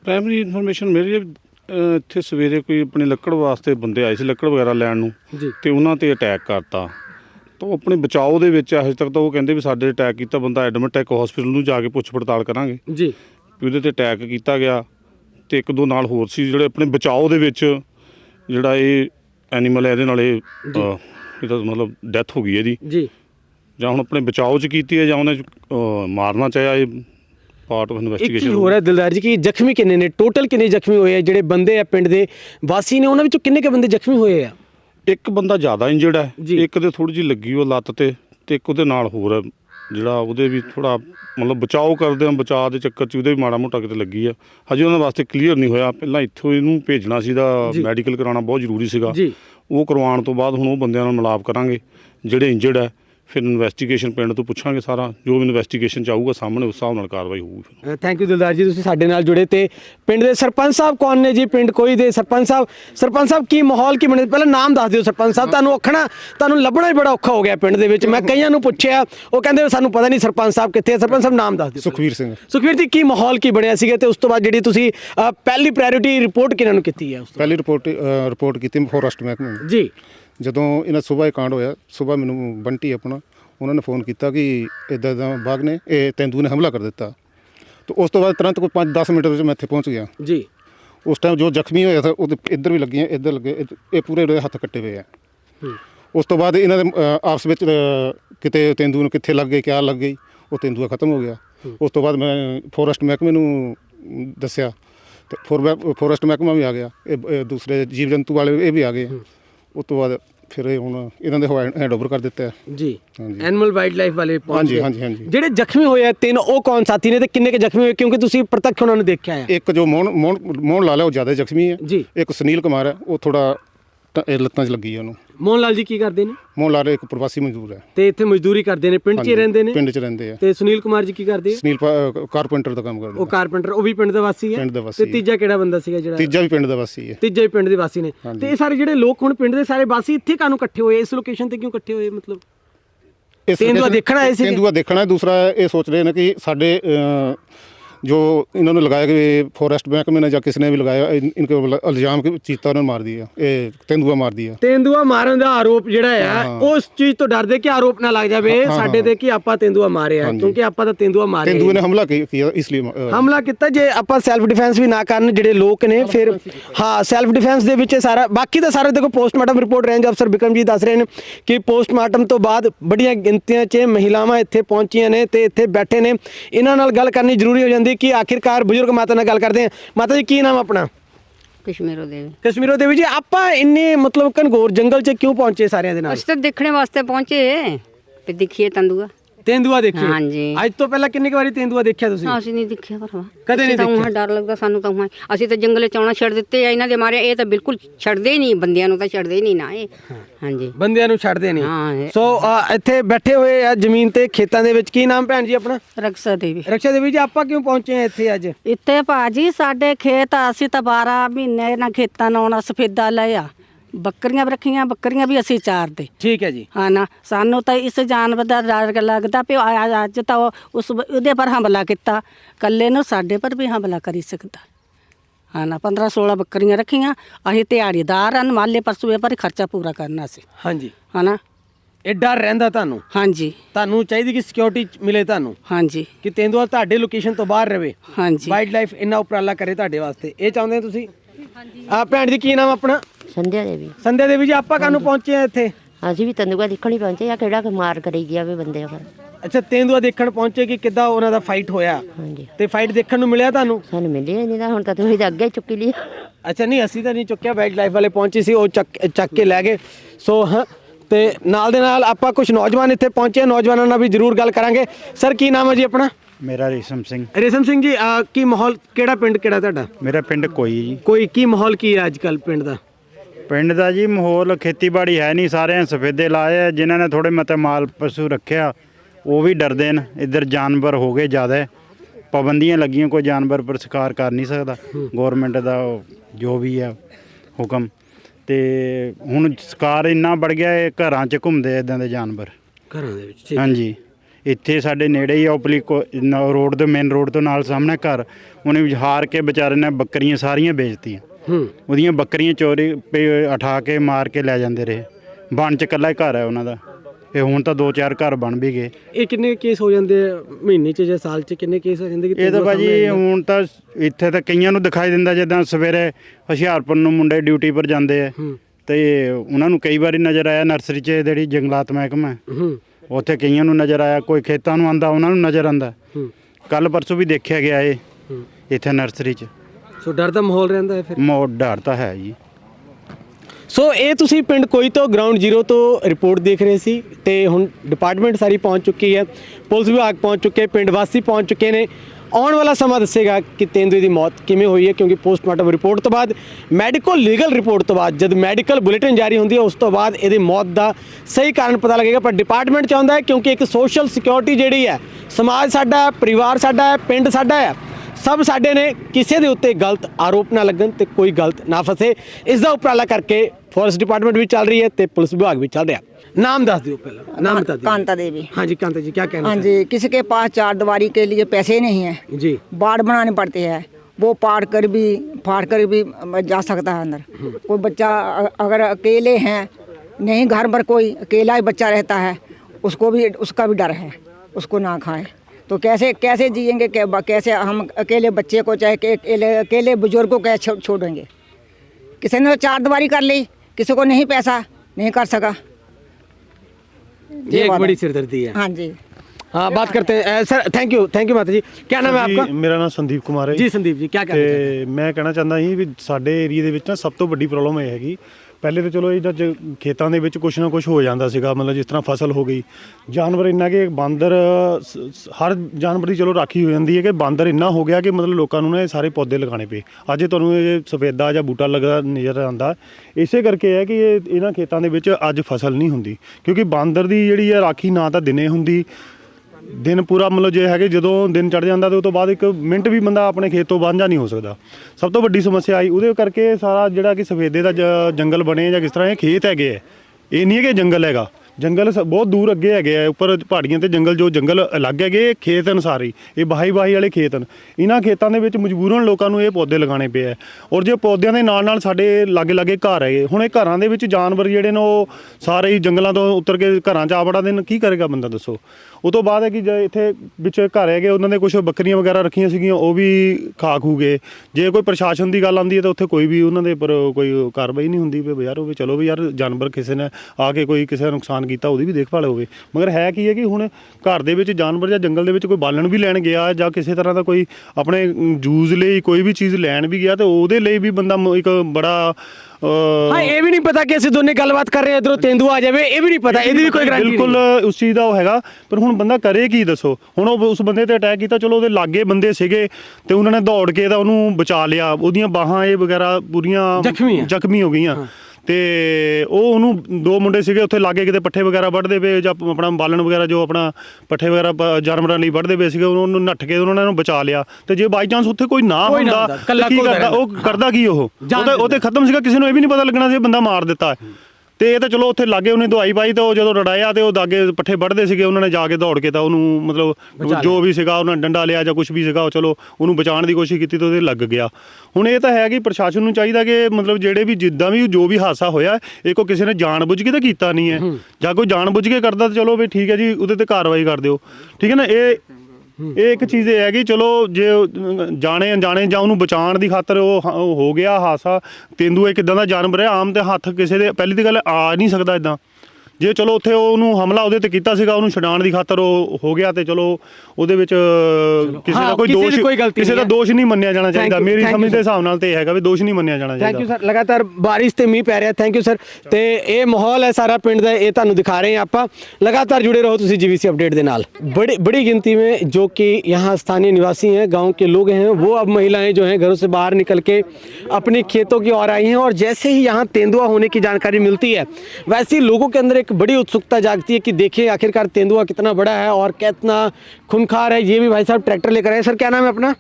ਪ੍ਰਾਇਮਰੀ ਇਨਫੋਰਮੇਸ਼ਨ ਮੇਰੀ ਇੱਥੇ ਸਵੇਰੇ ਕੋਈ ਆਪਣੀ ਲੱਕੜ ਵਾਸਤੇ ਬੰਦੇ ਆਏ ਸੀ ਲੱਕੜ ਵਗੈਰਾ ਲੈਣ ਨੂੰ ਤੇ ਉਹਨਾਂ ਤੇ ਅਟੈਕ ਕਰਤਾ। ਤਾਂ ਆਪਣੇ ਬਚਾਓ ਦੇ ਵਿੱਚ ਹਜੇ ਤੱਕ ਤਾਂ ਉਹ ਕਹਿੰਦੇ ਵੀ ਸਾਡੇ ਅਟੈਕ ਕੀਤਾ ਬੰਦਾ ਐਡਮਿਟ ਹੈ ਇੱਕ ਹਸਪੀਟਲ ਨੂੰ ਜਾ ਕੇ ਪੁੱਛ ਪੜਤਾਲ ਕਰਾਂਗੇ। ਜੀ। ਵੀ ਉਹਦੇ ਤੇ ਅਟੈਕ ਕੀਤਾ ਗਿਆ ਤੇ ਇੱਕ ਦੋ ਨਾਲ ਹੋਰ ਸੀ ਜਿਹੜੇ ਆਪਣੇ ਬਚਾਓ ਦੇ ਵਿੱਚ ਜਿਹੜਾ ਇਹ ਐਨੀਮਲ ਹੈ ਇਹਦੇ ਨਾਲ ਇਹ ਅਹ, ਇਹਦਾ ਮਤਲਬ ਡੈਥ ਹੋ ਗਈ ਇਹਦੀ। ਜੀ। ਜਾਂ ਹੁਣ ਆਪਣੇ ਬਚਾਓ 'ਚ ਕੀਤੀ ਹੈ ਜਾਂ ਉਹਨੇ ਅਹ, ਮਾਰਨਾ ਚਾਹਿਆ ਇਹ ਪਾਰਟ ਆਫ ਇੱਕ ਚੀਜ਼ ਇਨਵੈਸਟੀਗੇਸ਼ਨ ਹੋਰ ਹੈ ਦਿਲਦਾਰ ਜੀ ਕਿ ਜ਼ਖਮੀ ਕਿੰਨੇ ਨੇ? ਟੋਟਲ ਕਿੰਨੇ ਜ਼ਖਮੀ ਹੋਏ ਆ? ਜਿਹੜੇ ਬੰਦੇ ਆ ਪਿੰਡ ਦੇ ਵਾਸੀ ਨੇ ਉਹਨਾਂ ਵਿੱਚੋਂ ਕਿੰਨੇ ਕੇ ਬੰਦੇ ਜ਼ਖਮੀ ਹੋਏ ਆ? ਇੱਕ ਬੰਦਾ ਜ਼ਿਆਦਾ ਇੰਜਰਡ ਹੈ। ਜੀ। ਇੱਕ ਦੇ ਥੋੜੀ ਜਿਹੀ ਲੱਗੀ ਉਹ ਲੱਤ ਤੇ ਤੇ ਇੱਕ ਉਹਦੇ ਨਾਲ ਹੋਰ ਹੈ ਜਿਹੜਾ ਉਹਦੇ ਵੀ ਥੋੜਾ ਮਤਲਬ ਬਚਾਓ ਕਰਦੇ ਆ ਬਚਾਅ ਦੇ ਚੱਕਰ 'ਚ ਉਹਦੇ ਵੀ ਮਾੜਾ ਮੋਟਾ ਕਿਤੇ ਲੱਗੀ ਆ। ਹਜੇ ਉਹਨਾਂ ਵਾਸਤੇ ਕਲੀਅਰ ਨਹੀਂ ਹੋਇਆ। ਪਹਿਲਾਂ ਇੱਥੋਂ ਇਹਨੂੰ ਭੇਜਣਾ ਸੀ ਦਾ ਜੀ। ਮੈਡੀਕਲ ਕਰਾਉਣਾ ਬਹੁਤ ਜ਼ਰੂਰੀ ਸੀਗਾ। ਜੀ। ਉਹ ਕਰਵਾਉਣ ਤੋਂ ਬਾਅਦ ਹੁਣ ਉਹ ਬੰਦਿਆਂ ਨਾਲ ਮਿਲਾਪ ਕਰਾਂਗੇ ਜਿਹੜੇ ਇੰਜਰਡ ਹੈ ਫਿਰ ਇਨਵੈਸਟੀਗੇਸ਼ਨ ਪਿੰਡ ਤੋਂ ਪੁੱਛਾਂਗੇ ਸਾਰਾ। ਜੋ ਵੀ ਇਨਵੈਸਟੀਗੇਸ਼ਨ ਚ ਆਊਗਾ ਸਾਹਮਣੇ ਉਸ ਹਿਸਾਬ ਨਾਲ ਕਾਰਵਾਈ ਹੋਊਗੀ ਫਿਰ। ਥੈਂਕ ਯੂ ਦਿਲਦਾਰ ਜੀ ਤੁਸੀਂ ਸਾਡੇ ਨਾਲ ਜੁੜੇ ਤੇ ਪਿੰਡ ਦੇ ਸਰਪੰਚ ਸਾਹਿਬ ਕੌਣ ਨੇ ਜੀ? ਪਿੰਡ ਕੋਈ ਦੇ ਸਰਪੰਚ ਸਾਹਿਬ? ਸਰਪੰਚ ਸਾਹਿਬ ਕੀ ਮਾਹੌਲ ਕੀ ਬਣੇ? ਪਹਿਲਾਂ ਨਾਮ ਦੱਸ ਦਿਓ ਸਰਪੰਚ ਸਾਹਿਬ ਤੁਹਾਨੂੰ ਔਖਣਾ ਤੁਹਾਨੂੰ ਲੱਭਣਾ ਹੀ ਬੜਾ ਔਖਾ ਹੋ ਗਿਆ ਪਿੰਡ ਦੇ ਵਿੱਚ। ਮੈਂ ਕਈਆਂ ਨੂੰ ਪੁੱਛਿਆ ਉਹ ਕਹਿੰਦੇ ਸਾਨੂੰ ਪਤਾ ਨਹੀਂ ਸਰਪੰਚ ਸਾਹਿਬ ਕਿੱਥੇ ਹੈ ਸਰਪੰਚ ਸਾਹਿਬ ਨਾਮ ਦੱਸ ਦਿਓ ਸੁਖਵੀਰ ਸਿੰਘ। ਸੁਖਵੀਰ ਜੀ ਕੀ ਮਾਹੌਲ ਕੀ ਬਣਿਆ ਸੀਗਾ ਤੇ ਉਸ ਤੋਂ ਬਾਅਦ ਜਿਹੜੀ ਤੁਸੀਂ ਅ, ਪਹਿਲੀ ਪ੍ਰਾਇੋਰਟੀ ਰਿਪੋਰਟ ਕਿਹਨਾਂ ਨੂੰ ਕੀਤੀ ਹੈ ਉਸ ਤੋਂ ਪਹਿਲੀ ਰਿਪੋਰਟ ਅ, ਰਿਪੋਰਟ ਕੀਤੀ ਫੋਰੈਸਟ ਮਹਿਕਮੇ ਨੂੰ। ਜੀ। ਜਦੋਂ ਇਹਨਾਂ ਸਵੇਰ ਇਹ ਕਾਂਡ ਹੋਇਆ ਸਵੇਰ ਮੈਨੂੰ ਬੰਟੀ ਆਪਣਾ ਉਹਨਾਂ ਨੇ ਫੋਨ ਕੀਤਾ ਕਿ ਇਦਾਂ ਦਾ ਬਾਗ ਨੇ ਇਹ ਤੇਂਦੂ ਨੇ ਹਮਲਾ ਕਰ ਦਿੱਤਾ। ਤੇ ਉਸ ਤੋਂ ਬਾਅਦ ਤੁਰੰਤ ਕੋਈ 5-10 ਮਿੰਟ ਵਿੱਚ ਮੈਂ ਇੱਥੇ ਪਹੁੰਚ ਗਿਆ। ਜੀ। ਉਸ ਟਾਈਮ ਜੋ ਜ਼ਖਮੀ ਹੋਇਆ ਸੀ ਉਹਦੇ ਇੱਧਰ ਵੀ ਲੱਗੀਆਂ ਇੱਧਰ ਲੱਗੇ ਇਹ- ਪੂਰੇ ਉਹਦੇ ਹੱਥ ਕੱਟੇ ਹੋਏ ਆ। ਉਸ ਤੋਂ ਬਾਅਦ ਇਹਨਾਂ ਦੇ ਆਪਸ ਵਿੱਚ ਕਿਤੇ ਤੇਂਦੂ ਨੂੰ ਕਿੱਥੇ ਲੱਗ ਗਈ ਕਿਆ ਲੱਗ ਗਈ ਉਹ ਤੇਂਦੂਆ ਖਤਮ ਹੋ ਗਿਆ। ਉਸ ਤੋਂ ਬਾਅਦ ਮੈਂ ਫੋਰੈਸਟ ਮਹਿਕਮੇ ਨੂੰ ਦੱਸਿਆ ਤੇ ਫੋਰ- ਫੋਰੈਸਟ ਮਹਿਕਮਾ ਵੀ ਆ ਗਿਆ ਇਹ ਦੂਸਰੇ ਜੀਵ ਜੰਤੂ ਵਾਲੇ ਇਹ ਵੀ ਆ ਗਏ। ਉਸ ਤੋਂ ਬਾਅਦ ਫਿਰ ਇਹ ਹੁਣ ਇਹਨਾਂ ਦੇ ਹੈਂਡਓਵਰ ਕਰ ਦਿੱਤਾ ਹੈ। ਜੀ ਹਾਂਜੀ। ਐਨੀਮਲ ਵਾਈਲਡ ਲਾਈਫ ਵਾਲੇ ਪਹੁੰਚ ਹਾਂਜੀ, ਗਏ। ਹਾਂਜੀ, ਹਾਂਜੀ। ਜਿਹੜੇ ਜ਼ਖਮੀ ਹੋਏ ਆ ਤਿੰਨ ਉਹ ਕੌਣ ਸਾਥੀ ਨੇ ਤੇ ਕਿੰਨੇ ਕੇ ਜ਼ਖਮੀ ਹੋਏ ਕਿਉਂਕਿ ਤੁਸੀਂ ਪ੍ਰਤੱਖ ਉਹਨਾਂ ਨੂੰ ਦੇਖਿਆ ਆ ਇੱਕ ਜੋ ਮੋਹਨ ਮੋਹਨ ਮੋਹਨ ਲਾਲ ਹੈ ਉਹ ਜ਼ਿਆਦਾ ਜ਼ਖਮੀ ਹੈ ਜੀ। ਇੱਕ ਸੁਨੀਲ ਕੁਮਾਰ ਹੈ ਉਹ ਥੋੜਾ ਲੱਤਾਂ 'ਚ ਲੱਗੀ ਹੈ ਉਹਨੂੰ ਮੋਹਨ ਲਾਲ ਜੀ ਕੀ ਕਰਦੇ ਨੇ? ਮੋਹਨ ਲਾਲ ਇੱਕ ਪ੍ਰਵਾਸੀ ਮਜ਼ਦੂਰ ਹੈ। ਤੇ ਇੱਥੇ ਮਜ਼ਦੂਰੀ ਕਰਦੇ ਨੇ ਪਿੰਡ 'ਚ ਹੀ ਰਹਿੰਦੇ ਨੇ? ਪਿੰਡ 'ਚ ਰਹਿੰਦੇ ਆ। ਤੇ ਸੁਨੀਲ ਕੁਮਾਰ ਜੀ ਕੀ ਕਰਦੇ ਆ? ਸੁਨੀਲ ਕਾਰਪੈਂਟਰ ਦਾ ਕੰਮ ਕਰਦੇ ਉਹ ਕਾਰਪੈਂਟਰ ਉਹ ਵੀ ਪਿੰਡ ਦਾ ਵਾਸੀ ਹੈ? ਪਿੰਡ ਦਾ ਵਾਸੀ ਤੇ ਤੀਜਾ ਕਿਹੜਾ ਬੰਦਾ ਸੀਗਾ ਜਿਹੜਾ? ਤੀਜਾ ਵੀ ਪਿੰਡ ਦਾ ਵਾਸੀ ਹੈ। ਤੀਜਾ ਵੀ ਪਿੰਡ ਦੇ ਵਾਸੀ ਨੇ। ਤੇ ਇਹ ਸਾਰੇ ਜਿਹੜੇ ਲੋਕ ਹੁਣ ਪਿੰਡ ਦੇ ਸਾਰੇ ਵਾਸੀ ਇੱਥੇ ਕਾਹਨੂੰ ਇਕੱਠੇ ਹੋਏ? ਇਸ ਲੋਕੇਸ਼ਨ ਤੇ ਕਿਉਂ ਇਕੱਠੇ ਹੋਏ ਮਤਲਬ? ਤੇਂਦੂਆ ਦੇਖਣ ਆਏ ਸੀਗੇ? ਤੇਂਦੂਆ ਦੇਖਣਾ ਹੈ। ਦੂਸਰਾ ਇਹ ਸੋਚ ਰਹੇ ਨੇ ਕਿ ਸਾਡੇ जो इन्होंने लगाया कि फॉरेस्ट महकमे ने या किसने भी लगाया इन, इनके इल्जाम की चीता उन्होंने मार दिया ये तेंदुआ मार दिया ਤੇਂਦੂਆ ਮਾਰਨ ਦਾ ਆਰੋਪ ਜਿਹੜਾ ਹੈ ਹਾਂ। ਉਸ ਚੀਜ਼ ਤੋਂ ਡਰਦੇ ਕਿ ਆਰੋਪ ਨਾ ਲੱਗ ਜਾਵੇ ਹਾਂ, ਸਾਡੇ ਹਾਂ। ਤੇ ਕਿ ਆਪਾਂ ਤੇਂਦੂਆ ਮਾਰਿਆ ਹਾਂਜੀ। ਕਿਉਂਕਿ ਆਪਾਂ ਤਾਂ ਤੇਂਦੂਆ ਮਾਰਿਆ तेंदुए ਹੀ ने हमला कि- किया इसलिए अ, ਹਮਲਾ ਕੀਤਾ ਜੇ ਆਪਾਂ ਸੈਲਫ ਡਿਫੈਂਸ ਵੀ ਨਾ ਕਰਨ ਜਿਹੜੇ ਲੋਕ ਨੇ ਫਿਰ ਹਾਂ ਸੈਲਫ ਡਿਫੈਂਸ ਦੇ ਵਿੱਚ ਇਹ ਸਾਰਾ ਬਾਕੀ ਤਾਂ ਸਾਰਾ ਦੇਖੋ ਪੋਸਟਮਾਰਟਮ ਰਿਪੋਰਟ ਰੇਂਜ ਅਫਸਰ ਬਿਕਰਮ ਜੀ ਦੱਸ ਰਹੇ ਨੇ ਕਿ ਪੋਸਟਮਾਰਟਮ ਤੋਂ ਬਾਅਦ ਬੜੀਆਂ ਗਿਣਤੀਆਂ 'ਚ ਮਹਿਲਾਵਾਂ ਇੱਥੇ ਪਹੁੰਚੀਆਂ ਨੇ ਤੇ ਇੱਥੇ ਬੈਠੇ ਨੇ ਇਹਨਾਂ ਨਾਲ ਗੱਲ ਕਰਨੀ ਜ਼ਰੂਰੀ ਹੋ ਜਾਂਦੀ ਕਿ ਆਖਿਰਕਾਰ ਬਜ਼ੁਰਗ ਮਾਤਾ ਨਾਲ ਗੱਲ ਕਰਦੇ ਹਾਂ। ਮਾਤਾ ਜੀ ਕੀ ਨਾਮ ਆਪਣਾ? ਕਸ਼ਮੀਰੋ ਦੇਵੀ। ਕਸ਼ਮੀਰੋ ਦੇਵੀ ਜੀ ਆਪਾਂ ਇੰਨੇ ਮਤਲਬ ਘਨਘੋਰ ਜੰਗਲ 'ਚ ਕਿਉਂ ਪਹੁੰਚੇ ਸਾਰਿਆਂ ਦੇ ਨਾਲ? ਅਸੀਂ ਤਾਂ ਦੇਖਣੇ ਵਾਸਤੇ ਪਹੁੰਚੇ। ਤੇ ਦੇਖੀਏ ਤੰਦੂਆ। ਤੇਂਦੂਆ ਦੇਖਿਓ। ਹਾਂਜੀ। ਅੱਜ ਤੋਂ ਪਹਿਲਾਂ ਕਿੰਨੀ ਕੁ ਵਾਰੀ ਤੇਂਦੂਆ ਦੇਖਿਆ ਤੁਸੀਂ? ਅਸੀਂ ਨਹੀਂ ਦੇਖਿਆ ਭਰਵਾ ਕਦੇ ਨਹੀਂ ਤਾਂ ਊਂ ਦੇਖਿਆ? ਡਰ ਲੱਗਦਾ ਸਾਨੂੰ ਤਾਂ ਊਂ। ਅਸੀਂ ਤਾਂ ਜੰਗਲੇ ਚ ਆਉਣਾ ਛੱਡ ਦਿੱਤੇ ਆ ਇਹਨਾਂ ਦੇ ਮਾਰੇ। ਇਹ ਤਾਂ ਬਿਲਕੁਲ ਛੱਡਦੇ ਹੀ ਨਹੀਂ ਬੰਦਿਆਂ ਨੂੰ ਤਾਂ ਛੱਡਦੇ ਹੀ ਨਹੀਂ ਨਾ ਇਹ। ਹਾਂਜੀ। ਬੰਦਿਆਂ ਨੂੰ ਛੱਡਦੇ ਨਹੀਂ। ਹਾਂ, ਇਹ- ਸੋ ਅ, ਇੱਥੇ ਬੈਠੇ ਹੋਏ ਆ ਜ਼ਮੀਨ ਤੇ ਖੇਤਾਂ ਦੇ ਵਿੱਚ। ਕੀ ਨਾਮ ਭੈਣ ਜੀ ਆਪਣਾ? ਰਕਸ਼ਾ ਦੇਵੀ। ਰਕਸ਼ਾ ਦੇਵੀ ਜੀ ਆਪਾਂ ਕਿਉਂ ਪਹੁੰਚੇ ਆ ਇੱਥੇ ਅੱਜ? ਇੱਥੇ ਭਾਜੀ ਸਾਡੇ ਖੇਤ ਆ, ਅਸੀਂ ਤਾਂ 12 ਮਹੀਨੇ ਇਹਨਾਂ ਖੇਤਾਂ ਨੂੰ ਆਉਣਾ ਸਫੇਦਾ ਲਿਆ ਬੱਕਰੀਆਂ ਵੀ ਰੱਖੀਆਂ ਬੱਕਰੀਆਂ ਵੀ ਅਸੀਂ ਚਾਰਦੇ। ਠੀਕ ਹੈ ਜੀ। ਹਾਂ ਨਾ ਸਾਨੂੰ ਤਾਂ ਇਸ ਜਾਨਵਰ ਦਾ ਡਰ ਲੱਗਦਾ ਪਿਓ ਆ- ਅੱਜ ਤਾਂ ਉਹ ਉਸ ਉਹਦੇ ਪਰ ਹਮਲਾ ਕੀਤਾ। ਕੱਲੇ ਨੂੰ ਸਾਡੇ ਪਰ ਵੀ ਹਮਲਾ ਕਰੀ ਸਕਦਾ। ਹਾਂ ਨਾ 15 16 ਬੱਕਰੀਆਂ ਰੱਖੀਆਂ ਅਸੀਂ ਦਿਹਾੜੀਦਾਰ ਹਨ ਮਾਲੇ ਪਰਸੂਏ ਪਰ ਖਰਚਾ ਪੂਰਾ ਕਰਨਾ ਸੀ। ਹਾਂਜੀ। ਹਾਂ ਨਾ ਇਹ ਡਰ ਰਹਿੰਦਾ ਤੁਹਾਨੂੰ? ਹਾਂਜੀ। ਤੁਹਾਨੂੰ ਚਾਹੀਦੀ ਕਿ ਸਿਕਿਉਰਿਟੀ ਮਿਲੇ ਤੁਹਾਨੂੰ? ਹਾਂਜੀ। ਕਿ ਤੇਂਦੂਆ ਤੁਹਾਡੇ ਲੋਕੇਸ਼ਨ ਤੋਂ ਬਾਹਰ ਰਵੇ। ਹਾਂਜੀ। ਵਾਈਲਡ ਲਾਈਫ ਇੰਨਾ ਉਪਰਾਲਾ ਕਰੇ ਤੁਹਾਡੇ ਵਾਸਤੇ। ਇਹ ਚਾਹੁੰਦੇ ਹੋ ਤੁਸੀਂ? ਆ ਭੈਣ ਜੀ ਕੀ ਨਾਮ ਆਪਣਾ? ਸੰਧਿਆ ਦੇਵੀ ਸੰਧਿਆ ਦੇਵੀ ਜੀ ਆਪਾਂ ਕਾਹਨੂੰ ਪਹੁੰਚੇ ਆ ਇੱਥੇ? ਅਸੀਂ ਵੀ ਤੰਦੂਆ ਦੇਖਣ ਹੀ ਪਹੁੰਚੇ ਆ ਕਿਹੜਾ ਕਿ ਮਾਰ ਕਰੀ ਗਿਆ ਵੀ ਬੰਦੇ ਫਿਰ ਅੱਛਾ ਤੇਂਦੂਆ ਦੇਖਣ ਪਹੁੰਚੇ ਕਿ ਕਿੱਦਾਂ ਉਹਨਾਂ ਦਾ ਫਾਈਟ ਹੋਇਆ? ਹਾਂਜੀ। ਤੇ ਫਾਈਟ ਦੇਖਣ ਨੂੰ ਮਿਲਿਆ ਤੁਹਾਨੂੰ? ਸਾਨੂੰ ਮਿਲਿਆ ਨਹੀਂ ਤਾਂ ਹੁਣ ਤਾਂ ਤੁਸੀਂ ਤਾਂ ਅੱਗੇ ਚੁੱਕੀ ਲਈ। ਅੱਛਾ ਨਹੀਂ ਅਸੀਂ ਤਾਂ ਨਹੀਂ ਚੁੱਕਿਆ ਵਾਈਲਡ ਲਾਈਫ ਵਾਲੇ ਪਹੁੰਚੇ ਸੀ ਉਹ ਚੱਕ ਚੱਕ ਕੇ ਲੈ ਗਏ। ਸੋ ਹਾਂ ਤੇ ਨਾਲ ਦੇ ਨਾਲ ਆਪਾਂ ਕੁਝ ਨੌਜਵਾਨ ਇੱਥੇ ਪਹੁੰਚੇ ਨੌਜਵਾਨਾਂ ਨਾਲ ਵੀ ਜ਼ਰੂਰ ਗੱਲ ਕਰਾਂਗੇ। ਸਰ ਕੀ ਨਾਮ ਹੈ ਜੀ ਆਪਣਾ? ਮੇਰਾ ਰੇਸ਼ਮ ਸਿੰਘ। ਰੇਸ਼ਮ ਸਿੰਘ ਜੀ ਅਹ, ਕੀ ਮਾਹੌਲ ਕਿਹੜਾ ਪਿੰਡ ਕਿਹੜਾ ਤੁਹਾਡਾ? ਮੇਰਾ ਪਿੰਡ ਕੋਈ ਜੀ। ਕੋਈ ਕੀ ਮਾਹੌਲ ਕੀ ਹੈ ਅੱਜ ਕੱਲ ਪਿੰਡ ਦਾ? ਪਿੰਡ ਦਾ ਜੀ ਮਾਹੌਲ ਖੇਤੀਬਾੜੀ ਹੈ ਨਹੀਂ ਸਾਰਿਆਂ ਸਫੇਦੇ ਲਾਏ ਆ ਜਿਨ੍ਹਾਂ ਨੇ ਥੋੜੇ ਮਤੇ ਮਾਲ ਪਸ਼ੂ ਰੱਖਿਆ ਉਹ ਵੀ ਡਰਦੇ ਨੇ ਇੱਧਰ ਜਾਨਵਰ ਹੋ ਗਏ ਜ਼ਿਆਦਾ ਪਾਬੰਦੀਆਂ ਲੱਗੀਆਂ ਕੋਈ ਜਾਨਵਰ ਪਰ ਸ਼ਿਕਾਰ ਕਰ ਨਹੀਂ ਸਕਦਾ ਗਵਰਨਮੈਂਟ ਦਾ ਜੋ ਵੀ ਹੈ ਹੁਕਮ ਤੇ ਹੁਣ ਸ਼ਿਕਾਰ ਇੰਨਾ ਵੜ ਗਿਆ ਇਹ ਘਰਾਂ 'ਚ ਘੁੰਮਦੇ ਇਦਾਂ ਦੇ ਜਾਨਵਰ। ਘਰਾਂ ਦੇ ਵਿੱਚ ਹਾਂਜੀ ਇੱਥੇ ਸਾਡੇ ਨੇੜੇ ਹੀ ਉਪਲੀ ਰੋਡ ਦੇ ਮੇਨ ਰੋਡ ਤੋਂ ਨਾਲ ਸਾਹਮਣੇ ਘਰ ਉਹਨੇ ਹਾਰ ਕੇ ਵਿਚਾਰੇ ਨੇ ਬੱਕਰੀਆਂ ਸਾਰੀਆਂ ਵੇਚਤੀਆਂ। ਉਹਦੀਆਂ ਬੱਕਰੀਆਂ ਚੋਰੀ ਪੇ ਉਠਾ ਕੇ ਮਾਰ ਕੇ ਲੈ ਜਾਂਦੇ ਰਹੇ। ਬਣ ਚ ਇਕੱਲਾ ਹੀ ਘਰ ਹੈ ਉਹਨਾਂ ਦਾ। ਇਹ ਹੁਣ ਤਾਂ ਦੋ ਚਾਰ ਘਰ ਬਣ ਵੀ ਗਏ। ਇਹ ਕਿੰਨੇ ਕੇਸ ਹੋ ਜਾਂਦੇ ਆ? ਮਹੀਨੇ ਚ ਜਾਂ ਸਾਲ ਚ ਕਿੰਨੇ ਕੇਸ ਹੋ ਜਾਂਦੇ ਕਿ ਇਹ ਤਾਂ ਭਾਜੀ? ਹੁਣ ਤਾਂ ਇੱਥੇ ਤਾਂ ਕਈਆਂ ਨੂੰ ਦਿਖਾਈ ਦਿੰਦਾ ਜਦੋਂ ਸਵੇਰੇ ਹੁਸ਼ਿਆਰਪੁਰ ਨੂੰ ਮੁੰਡੇ ਡਿਊਟੀ ਪਰ ਜਾਂਦੇ ਆ। ਹੂੰ। ਤੇ ਉਹਨਾਂ ਨੂੰ ਕਈ ਵਾਰੀ ਨਜ਼ਰ ਆਇਆ ਨਰਸਰੀ 'ਚ ਜਿਹੜੀ ਜੰਗਲਾਤ ਮਹਿਕਮਾ ਹੈ, ਹੂੰ। ਉੱਥੇ ਕਈਆਂ ਨੂੰ ਨਜ਼ਰ ਆਇਆ ਕੋਈ ਖੇਤਾਂ ਨੂੰ ਆਂਦਾ ਉਹਨਾਂ ਨੂੰ ਨਜ਼ਰ ਆਂਦਾ। ਹੂੰ। ਕੱਲ ਪਰਸੋਂ ਵੀ ਦੇਖਿਆ ਗਿਆ ਇਹ। ਹੂੰ। ਇੱਥੇ ਨਰਸਰੀ 'ਚ। ਸੋ ਡਰ ਦਾ ਮਾਹੌਲ ਰਹਿੰਦਾ ਹੈ ਫਿਰ? ਮੋੜ ਡਰ ਤਾਂ ਹੈ ਜੀ। ਸੋ ਇਹ ਤੁਸੀਂ ਪਿੰਡ ਕੋਈ ਤੋਂ ਗਰਾਊਂਡ ਜ਼ੀਰੋ ਤੋਂ ਰਿਪੋਰਟ ਦੇਖ ਰਹੇ ਸੀ ਤੇ ਹੁਣ ਡਿਪਾਰਟਮੈਂਟ ਸਾਰੀ ਪਹੁੰਚ ਚੁੱਕੀ ਹੈ। ਪੁਲਿਸ ਵਿਭਾਗ ਪਹੁੰਚ ਚੁੱਕੇ ਪਿੰਡ ਵਾਸੀ ਪਹੁੰਚ ਚੁੱਕੇ ਨੇ। ਆਉਣ ਵਾਲਾ ਸਮਾਂ ਦੱਸੇਗਾ ਕਿ ਤੇਂਦੂਏ ਦੀ ਮੌਤ ਕਿਵੇਂ ਹੋਈ ਹੈ ਕਿਉਂਕਿ ਪੋਸਟਮਾਰਟਮ ਰਿਪੋਰਟ ਤੋਂ ਬਾਅਦ ਮੈਡੀਕਲ ਲੀਗਲ ਰਿਪੋਰਟ ਤੋਂ ਬਾਅਦ ਜਦ ਮੈਡੀਕਲ ਬੁਲੇਟਿਨ ਜਾਰੀ ਹੁੰਦੀ ਹੈ ਉਸ ਤੋਂ ਬਾਅਦ ਇਹਦੀ ਮੌਤ ਦਾ ਸਹੀ ਕਾਰਨ ਪਤਾ ਲੱਗੇਗਾ। ਪਰ ਡਿਪਾਰਟਮੈਂਟ ਚਾਹੁੰਦਾ ਹੈ ਕਿਉਂਕਿ ਇੱਕ ਸੋਸ਼ਲ ਸਿਕਿਉਰਿਟੀ ਜਿਹੜੀ ਹੈ ਸਮਾਜ ਸਾਡਾ ਹੈ ਪਰਿਵਾਰ ਸਾਡਾ ਹੈ ਪਿੰਡ ਸਾਡਾ ਹੈ ਸਭ ਸਾਡੇ ਨੇ ਕਿਸੇ ਦੇ ਉੱਤੇ ਗਲਤ ਆਰੋਪ ਨਾ ਲੱਗਣ ਤੇ ਕੋਈ ਗਲਤ ਨਾ ਫਸੇ ਇਸ ਦਾ ਉਪਰਾਲਾ ਕਰਕੇ ਫੋਰੈਸਟ ਡਿਪਾਰਟਮੈਂਟ ਵੀ ਚੱਲ ਰਹੀ ਹੈ ਤੇ ਪੁਲਿਸ ਵਿਭਾਗ ਵੀ ਚੱਲ ਰਿਹਾ ਨਾਮ ਦੱਸ ਦਿਓ ਪਹਿਲਾਂ ਨਾਮ ਬਤਾ ਦਿਓ कांता देवी हाँ जी कांता जी क्या कहना हाँ जी किसी के पास चार दीवारी के लिए पैसे नहीं है चाहें? जी बाड़ बनाने पड़ते हैं वो पाड़ कर भी फाड़ कर भी जा सकता है अंदर कोई बच्चा अ- अगर अकेले हैं नहीं घर पर कोई अकेला ही बच्चा रहता है उसको भी उसका भी डर है उसको ना खाएं तो कैसे कैसे जिएंगे कै- कैसे हम अकेले बच्चे को चाहे कि अकेले अकेले बुजुर्ग को कैसे छो- छोड़ेंगे किसी ने तो चार दीवारी कर ली किसी को नहीं पैसा नहीं कर सका ये एक बात बड़ी है। सिरदर्दी है हाँ जी हाँ बात करते हैं अ, sir thank you thank you माता जी क्या नाम है ਜੀ, आपका ਮੇਰਾ ਨਾਮ ਸੰਦੀਪ ਕੁਮਾਰ ਹੈ जी संदीप जी क्या कहना चाहते हैं ਤੇ ਮੈਂ ਕਹਿਣਾ ਚਾਹੁੰਦਾ ਸੀ ਵੀ ਸਾਡੇ ਏਰੀਆ ਦੇ ਵਿੱਚ ਨਾ ਸਭ ਤੋਂ ਵੱਡੀ ਪ੍ਰੋਬਲਮ ਇਹ ਹੈਗੀ ਪਹਿਲੇ ਤਾਂ ਚਲੋ ਇਹਦਾ ਜ ਖੇਤਾਂ ਦੇ ਵਿੱਚ ਕੁਛ ਨਾ ਕੁਛ ਹੋ ਜਾਂਦਾ ਸੀਗਾ, ਮਤਲਬ ਜਿਸ ਤਰ੍ਹਾਂ ਫਸਲ ਹੋ ਗਈ। ਜਾਨਵਰ ਇੰਨਾ ਕਿ ਬਾਂਦਰ ਸ- ਸ- ਹਰ ਜਾਨਵਰ ਦੀ ਚਲੋ ਰਾਖੀ ਹੋ ਜਾਂਦੀ ਹੈ ਕਿ ਬਾਂਦਰ ਇੰਨਾ ਹੋ ਗਿਆ ਕਿ ਮਤਲਬ ਲੋਕਾਂ ਨੂੰ ਨਾ ਇਹ ਸਾਰੇ ਪੌਦੇ ਲਗਾਉਣੇ ਪਏ। ਅੱਜ ਤੁਹਾਨੂੰ ਇਹ ਸਫੇਦਾ ਜਾਂ ਬੂਟਾ ਲੱਗਦਾ ਨਜ਼ਰ ਆਉਂਦਾ। ਇਸੇ ਕਰਕੇ ਹੈ ਕਿ ਇਹ ਇਹਨਾਂ ਖੇਤਾਂ ਦੇ ਵਿੱਚ ਅੱਜ ਫਸਲ ਨਹੀਂ ਹੁੰਦੀ। ਕਿਉਂਕਿ ਬਾਂਦਰ ਦੀ ਜਿਹੜੀ ਹੈ ਰਾਖੀ ਨਾ ਤਾਂ ਦਿਨੇ ਹੁੰਦੀ ਦਿਨ ਪੂਰਾ ਮਤਲਬ ਜੇ ਹੈਗੇ ਜਦੋਂ ਦਿਨ ਚੜ ਜਾਂਦਾ ਤੇ ਉਸ ਤੋਂ ਬਾਅਦ ਇੱਕ ਮਿੰਟ ਵੀ ਬੰਦਾ ਆਪਣੇ ਖੇਤ ਤੋਂ ਵਾਂਝਾ ਨਹੀਂ ਹੋ ਸਕਦਾ। ਸਭ ਤੋਂ ਵੱਡੀ ਸਮੱਸਿਆ ਆਈ, ਉਹਦੇ ਕਰਕੇ ਸਾਰਾ ਜਿਹੜਾ ਕਿ ਸਫੇਦੇ ਦਾ ਜ- ਜੰਗਲ ਬਣੇ ਜਾਂ ਕਿਸ ਤਰ੍ਹਾਂ ਇਹ ਖੇਤ ਹੈਗੇ ਹੈ ਇਹ ਨਹੀਂ ਹੈ ਕਿ ਜੰਗਲ ਹੈਗਾ। ਜੰਗਲ ਸ- ਬਹੁਤ ਦੂਰ ਅੱਗੇ ਹੈਗੇ ਆ, ਉੱਪਰ ਪਹਾੜੀਆਂ ਤੇ ਜੰਗਲ ਜੋ ਜੰਗਲ ਅਲੱਗ ਹੈਗੇ, ਇਹ ਖੇਤ ਹਨ ਸਾਰੇ ਇਹ ਬਾਹੀ ਬਾਹੀ ਵਾਲੇ ਖੇਤ ਹਨ। ਇਹਨਾਂ ਖੇਤਾਂ ਦੇ ਵਿੱਚ ਮਜਬੂਰਨ ਲੋਕਾਂ ਨੂੰ ਇਹ ਪੌਦੇ ਲਗਾਉਣੇ ਪਏ ਹੈ ਔਰ ਜੇ ਪੌਦਿਆਂ ਦੇ ਨਾਲ ਨਾਲ ਸਾਡੇ ਲਾਗੇ ਲਾਗੇ ਘਰ ਹੈਗੇ ਹੁਣ ਇਹ ਘਰਾਂ ਦੇ ਵਿੱਚ ਜਾਨਵਰ ਜਿਹੜੇ ਨੇ ਉਹ ਸਾਰੇ ਹੀ ਜੰਗਲਾਂ ਤੋਂ ਉਤਰ ਕੇ ਘਰਾਂ 'ਚ ਆ ਵੜਦੇ ਨੇ, ਕੀ ਕਰੇਗਾ ਬੰਦਾ ਦੱਸੋ? ਉਹ ਤੋਂ ਬਾਅਦ ਹੈ ਕਿ ਜੇ ਇੱਥੇ ਵਿੱਚ ਘਰ ਹੈਗੇ, ਉਹਨਾਂ ਨੇ ਕੁਝ ਬੱਕਰੀਆਂ ਵਗੈਰਾ ਰੱਖੀਆਂ ਸੀਗੀਆਂ, ਉਹ ਵੀ ਖਾ ਖੂ ਗਏ। ਜੇ ਕੋਈ ਪ੍ਰਸ਼ਾਸਨ ਦੀ ਗੱਲ ਆਉਂਦੀ ਹੈ ਤਾਂ ਉੱਥੇ ਕੋਈ ਵੀ ਉਹਨਾਂ ਦੇ ਪਰ ਕੋਈ ਕਾਰਵਾਈ ਨਹੀਂ ਹੁੰਦੀ ਵੀ ਯਾਰ ਉਹ ਵੀ ਚਲੋ ਵੀ ਯਾਰ ਜਾਨਵਰ ਕਿਸੇ ਨੇ ਆ ਕੇ ਕੋਈ ਕਿਸੇ ਦਾ ਨੁਕਸਾਨ ਕੀਤਾ, ਉਹਦੀ ਵੀ ਦੇਖਭਾਲ ਹੋਵੇ। ਮਗਰ ਹੈ ਕੀ ਹੈ ਕਿ ਹੁਣ ਘਰ ਦੇ ਵਿੱਚ ਜਾਨਵਰ ਜਾਂ ਜੰਗਲ ਦੇ ਵਿੱਚ ਕੋਈ ਬਾਲਣ ਵੀ ਲੈਣ ਗਿਆ ਜਾਂ ਕਿਸੇ ਤਰ੍ਹਾਂ ਦਾ ਕੋਈ ਆਪਣੇ ਜੂਜ਼ ਲਈ ਕੋਈ ਵੀ ਚੀਜ਼ ਲੈਣ ਵੀ ਗਿਆ, ਤੇ ਉਹਦੇ ਲਈ ਵੀ ਬੰਦਾ ਮ- ਇੱਕ ਬੜਾ ਹਾਂ ਇਹ ਵੀ ਨਹੀਂ ਪਤਾ ਕਿ ਅਸੀਂ ਦੋਨੇ ਗੱਲਬਾਤ ਕਰ ਰਹੇ ਇਧਰੋਂ ਤੇਂਦੂਆ ਆ ਜਾਵੇ ਇਹ ਵੀ ਨਹੀਂ ਪਤਾ ਇਹਦੀ ਵੀ ਕੋਈ ਗਾਰੰਟੀ ਬਿਲਕੁਲ ਉਸ ਚੀਜ਼ ਦਾ ਉਹ ਹੈਗਾ ਪਰ ਹੁਣ ਬੰਦਾ ਕਰੇ ਕੀ ਦੱਸੋ? ਹੁਣ ਉਹ ਉਸ ਬੰਦੇ ਤੇ ਅਟੈਕ ਕੀਤਾ ਚਲੋ ਉਹਦੇ ਲਾਗੇ ਬੰਦੇ ਸੀਗੇ ਤੇ ਉਹਨਾਂ ਨੇ ਦੌੜ ਕੇ ਤਾਂ ਉਹਨੂੰ ਬਚਾ ਲਿਆ ਉਹਦੀਆਂ ਬਾਹਾਂ ਇਹ ਵਗੈਰਾ ਪੂਰੀਆਂ। ਜ਼ਖਮੀ ਹੋ ਗਈਆਂ। ਤੇ ਉਹ ਉਹਨੂੰ ਦੋ ਮੁੰਡੇ ਸੀਗੇ ਉੱਥੇ ਲਾਗੇ ਕਿਤੇ ਪੱਠੇ ਵਗੈਰਾ ਵੱਢਦੇ ਪਏ ਜਾਂ ਆਪਣਾ ਬਾਲਣ ਵਗੈਰਾ ਜੋ ਆਪਣਾ ਪੱਠੇ ਵਗੈਰਾ ਜਾਨਵਰਾਂ ਲਈ ਵੱਢਦੇ ਪਏ ਸੀਗੇ ਉਹਨੂੰ ਨੱਠ ਕੇ ਉਹਨਾਂ ਨੇ ਬਚਾ ਲਿਆ। ਤੇ ਜੇ ਬਾਈ ਚਾਂਸ ਉੱਥੇ ਕੋਈ ਨਾ ਹੁੰਦਾ ਕੀ ਕਰਦਾ ਉਹ। ਕਰਦਾ ਕੀ ਉਹ? ਉਹ ਤਾਂ- ਖਤਮ ਸੀਗਾ ਕਿਸੇ ਨੂੰ ਇਹ ਵੀ ਨਹੀਂ ਪਤਾ ਲੱਗਣਾ ਸੀ ਬੰਦਾ ਮਾਰ ਦਿੱਤਾ। ਤੇ ਇਹ ਤਾਂ ਚਲੋ ਉੱਥੇ ਲਾਗੇ ਉਹਨੇ ਦਵਾਈ ਪਾਈ ਤੇ ਉਹ ਜਦੋਂ ਰੜਾਇਆ ਤੇ ਉਹ ਦਾਗੇ ਪੱਠੇ ਵੱਢਦੇ ਸੀਗੇ ਉਹਨਾਂ ਨੇ ਜਾ ਕੇ ਦੌੜ ਕੇ ਤਾਂ ਉਹਨੂੰ ਮਤਲਬ ਜੋ ਵੀ ਸੀਗਾ ਉਹਨਾਂ ਨੇ ਡੰਡਾ ਲਿਆ ਜਾਂ ਕੁਝ ਵੀ ਸੀਗਾ ਉਹ ਚਲੋ ਉਹਨੂੰ ਬਚਾਉਣ ਦੀ ਕੋਸ਼ਿਸ਼ ਕੀਤੀ ਤੇ ਉਹਦੇ ਲੱਗ ਗਿਆ। ਹੁਣ ਇਹ ਤਾਂ ਹੈ ਕਿ ਪ੍ਰਸ਼ਾਸਨ ਨੂੰ ਚਾਹੀਦਾ ਕਿ ਮਤਲਬ ਜਿਹੜੇ ਵੀ ਜਿੱਦਾਂ ਵੀ ਜੋ ਵੀ ਹਾਦਸਾ ਹੋਇਆ ਇਹ ਕੋ ਕਿਸੇ ਨੇ ਜਾਣਬੁੱਝ ਕੇ ਤਾਂ ਕੀਤਾ ਨਹੀਂ ਹੈ। ਜਾਂ ਕੋਈ ਜਾਣਬੁੱਝ ਕੇ ਕਰਦਾ ਤਾਂ ਚਲੋ ਵੀ ਠੀਕ ਹੈ ਜੀ ਉਹਦੇ ਤੇ ਕਾਰਵਾਈ ਕਰ ਦਿਓ। ਠੀਕ ਹੈ ਨਾ ਇਹ ਇਹ ਇੱਕ ਚੀਜ਼ ਇਹ ਹੈ ਚਲੋ ਜੇ ਉਹ, ਜਾਣੇ ਅਣਜਾਣੇ ਜਾਂ ਉਹਨੂੰ ਬਚਾਉਣ ਦੀ ਖਾਤਰ ਉਹ ਹ- ਉਹ ਹੋ ਗਿਆ ਹਾਸਾ ਤੇਂਦੂ ਇੱਕ ਇਦਾਂ ਦਾ ਜਾਨਵਰ ਹੈ ਆਮ ਤੇ ਹੱਥ ਕਿਸੇ ਦੇ ਪਹਿਲੀ ਦੀ ਗੱਲ ਆ ਨਹੀਂ ਸਕਦਾ ਇਦਾਂ ਜੇ ਚਲੋ ਉੱਥੇ ਉਹਨੂੰ ਹਮਲਾ ਉਹਦੇ ਤੇ ਕੀਤਾ ਸੀਗਾ ਉਹਨੂੰ ਛਡਾਉਣ ਦੀ ਖਾਤਰ ਉਹ ਹੋ ਗਿਆ ਤੇ ਚਲੋ ਉਹਦੇ ਵਿੱਚ ਅਹ, ਕਿਸੇ ਹਾਂ, ਦਾ ਕੋਈ ਕਿਸੇ ਦੀ ਦੋਸ਼ ਕੋਈ ਗਲਤੀ ਕਿਸੇ ਨਹੀਂ ਦਾ ਹੈ। ਦੋਸ਼ ਨਹੀਂ ਮੰਨਿਆ ਜਾਣਾ ਚਾਹੀਦਾ you, ਮੇਰੀ thank you, ਸਮਝ ਦੇ sir. ਹਿਸਾਬ ਨਾਲ ਤੇ ਇਹ ਹੈਗਾ ਵੀ ਦੋਸ਼ ਨਹੀਂ ਮੰਨਿਆ ਜਾਣਾ ਥੈਂਕ ਯੂ ਚਾਹੀਦਾ ਸਰ ਲਗਾਤਾਰ ਬਾਰਿਸ਼ ਤੇ ਮੀਂਹ ਪੈ ਰਿਹਾ ਥੈਂਕ ਯੂ ਸਰ ਤੇ ਇਹ ਮਾਹੌਲ ਹੈ ਸਾਰਾ ਪਿੰਡ ਦਾ ਇਹ ਤੁਹਾਨੂੰ ਦਿਖਾ ਰਹੇ ਹਾਂ ਆਪਾਂ लगातार जुड़े रहो ਤੁਸੀਂ जीवीसी अपडेट ਦੇ ਨਾਲ बड़ी बड़ी गिनती में जो कि यहाँ स्थानीय निवासी हैं गांव के लोग हैं वो अब महिलाएं जो हैं घरों से बाहर निकल के अपने खेतों की ओर आई हैं और जैसे ही यहाँ तेंदुआ होने की जानकारी मिलती है वैसे ही लोगों के अंदर एक बड़ी उत्सुकता जागती है कि देखिए आखिरकार तेंदुआ कितना बड़ा है और कितना खूनखार है ये भी भाई साहब ट्रैक्टर लेकर आए सर क्या नाम है अपना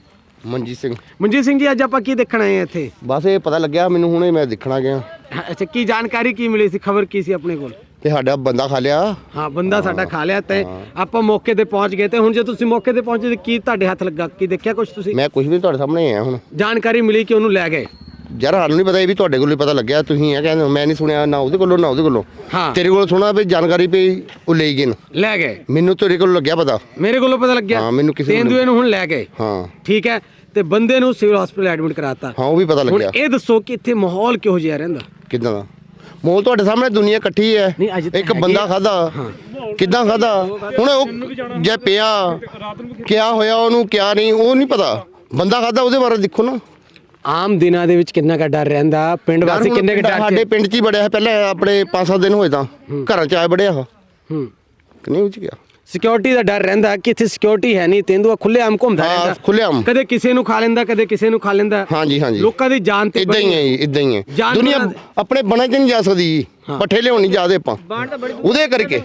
ਮਨਜੀਤ ਸਿੰਘ ਮਨਜੀਤ ਸਿੰਘ ਜੀ ਅੱਜ ਆਪਾਂ ਕੀ ਦੇਖਣ ਆਏ ਹਾਂ ਇੱਥੇ ਬਸ ਇਹ ਪਤਾ ਲੱਗਿਆ ਮੈਨੂੰ ਹੁਣੇ ਮੈਂ ਦੇਖਣਾ ਗਿਆ ਹਾਂ, ਅੱਛਾ ਕੀ ਜਾਣਕਾਰੀ ਕੀ ਮਿਲੀ ਸੀ ਖਬਰ ਕੀ ਸੀ ਆਪਣੇ ਕੋਲ ਤੇ ਸਾਡਾ ਬੰਦਾ ਖਾ ਲਿਆ ਹਾਂ ਬੰਦਾ ਸਾਡਾ ਖਾ ਲਿਆ ਤੇ ਆਪਾਂ ਮੌਕੇ ਤੇ ਪਹੁੰਚ ਗਏ ਤੇ ਹੁਣ ਜੇ ਤੁਸੀਂ ਮੌਕੇ ਤੇ ਪਹੁੰਚੇ ਤੇ ਕੀ ਤੁਹਾਡੇ ਹੱਥ ਲੱਗਾ ਕੀ ਦੇਖਿਆ ਕੁਝ ਤੁਸੀਂ ਮੈਂ ਕੁਝ ਵੀ ਤੁਹਾਡੇ ਸਾਹਮਣੇ ਆਇਆ ਹੁਣ ਜਾਣਕਾਰੀ ਮਿਲੀ ਕਿ ਉਹਨੂੰ ਲੈ ਗਏ ਯਾਰ ਸਾਨੂੰ ਨਹੀਂ ਪਤਾ ਇਹ ਵੀ ਤੁਹਾਡੇ ਕੋਲ ਹੀ ਪਤਾ ਲੱਗਿਆ ਤੁਸੀਂ ਇਹ ਕਹਿੰਦੇ ਹੋ, ਮੈਂ ਨਹੀਂ ਸੁਣਿਆ ਨਾ ਉਹਦੇ ਕੋਲੋਂ ਨਾ ਉਹਦੇ ਕੋਲੋਂ। ਹਾਂ। ਤੇਰੇ ਕੋਲ ਸੁਣਾ ਵੀ ਜਾਣਕਾਰੀ ਪਈ ਉਹ ਲਈ ਗਏ ਨੇ। ਲੈ ਗਏ। ਮੈਨੂੰ ਤੇਰੇ ਕੋਲ ਲੱਗਿਆ ਪਤਾ। ਮੇਰੇ ਕੋਲੋਂ ਪਤਾ ਲੱਗਿਆ। ਹਾਂ, ਮੈਨੂੰ ਕਿਸੇ ਨੂੰ ਤੇਂਦੂਏ ਨੂੰ ਹੁਣ ਲੈ ਗਏ। ਹਾਂ। ਠੀਕ ਹੈ ਤੇ ਬੰਦੇ ਨੂੰ ਸਿਵਲ ਹਸਪੀਟਲ ਐਡਮਿਟ ਕਰਾਤਾ। ਹਾਂ ਉਹ ਵੀ ਪਤਾ ਹੁਣ ਲੱਗਿਆ। ਇਹ ਦੱਸੋ ਕਿ ਇੱਥੇ ਮਾਹੌਲ ਕਿਹੋ ਜਿਹਾ ਰਹਿੰਦਾ? ਕਿਦਾਂ ਦਾ? ਮੋਲ ਤੁਹਾਡੇ ਸਾਹਮਣੇ ਦੁਨੀਆ ਇਕੱਠੀ ਹੈ। ਨਹੀਂ, ਅੱਜ ਤਾਂ ਇੱਕ ਹੈਗੀ ਬੰਦਾ। ਖਾਦਾ ਕਿਦਾਂ ਖਾਦਾ ਹੁਣ ਉਹ ਜੇ ਪਿਆ ਕਿਆ ਹੋਇਆ ਉਹਨੂੰ ਕਿਆ ਨਹੀਂ ਉਹ ਨਹੀਂ ਪਤਾ। ਬੰਦਾ ਖਾਦਾ ਉਹਦੇ ਬਾਰੇ ਦੇਖੋ ਨਾ। ਆਮ ਦਿਨਾਂ ਦੇ ਵਿੱਚ ਕਿੰਨਾ ਕਾ ਡਰ ਰਹਿੰਦਾ? ਪਿੰਡ ਵਾਸੀ ਕਿੰਨੇ ਕਾ ਡਰ ਸਾਡੇ ਪਿੰਡ 'ਚ ਹੀ ਬੜਿਆ ਹੈ ਪਹਿਲਾਂ ਆਪਣੇ 5-7 ਦਿਨ ਹੋਏ ਤਾਂ। ਘਰਾਂ 'ਚ ਆਏ ਬੜਿਆ ਹੂੰ। ਨਹੀਂ ਉੱਚ ਗਿਆ। ਸਿਕਿਉਰਿਟੀ ਦਾ ਡਰ ਰਹਿੰਦਾ ਕਿ ਇੱਥੇ ਸਿਕਿਉਰਿਟੀ ਹੈ ਨਹੀਂ ਤੇਂਦੂਆ ਖੁੱਲੇ ਆਮ ਘੁੰਮਦਾ ਹਾਂ, ਰਹਿੰਦਾ ਖੁੱਲ੍ਹੇਆਮ। ਕਦੇ ਕਿਸੇ ਨੂੰ ਖਾ ਲੈਂਦਾ ਕਦੇ ਕਿਸੇ ਨੂੰ ਖਾ ਲੈਂਦਾ। ਹਾਂਜੀ ਹਾਂਜੀ। ਲੋਕਾਂ ਦੀ ਜਾਨ ਤੇ ਇਦਾਂ ਹੀ ਹੈ ਜੀ ਇਦਾਂ ਹੀ ਹੈ। ਜਾਨਵਰਾਂ ਦੁਨੀਆ ਦੇ- ਆਪਣੇ ਬਣੇ 'ਚ ਨਹੀਂ ਜਾ ਸਕਦੀ ਜੀ। ਪੱਠੇ ਲਿਆਉਣ ਨਹੀਂ ਜਾਦੇ ਆਪਾਂ। ਉਹਦੇ ਕਰਕੇ।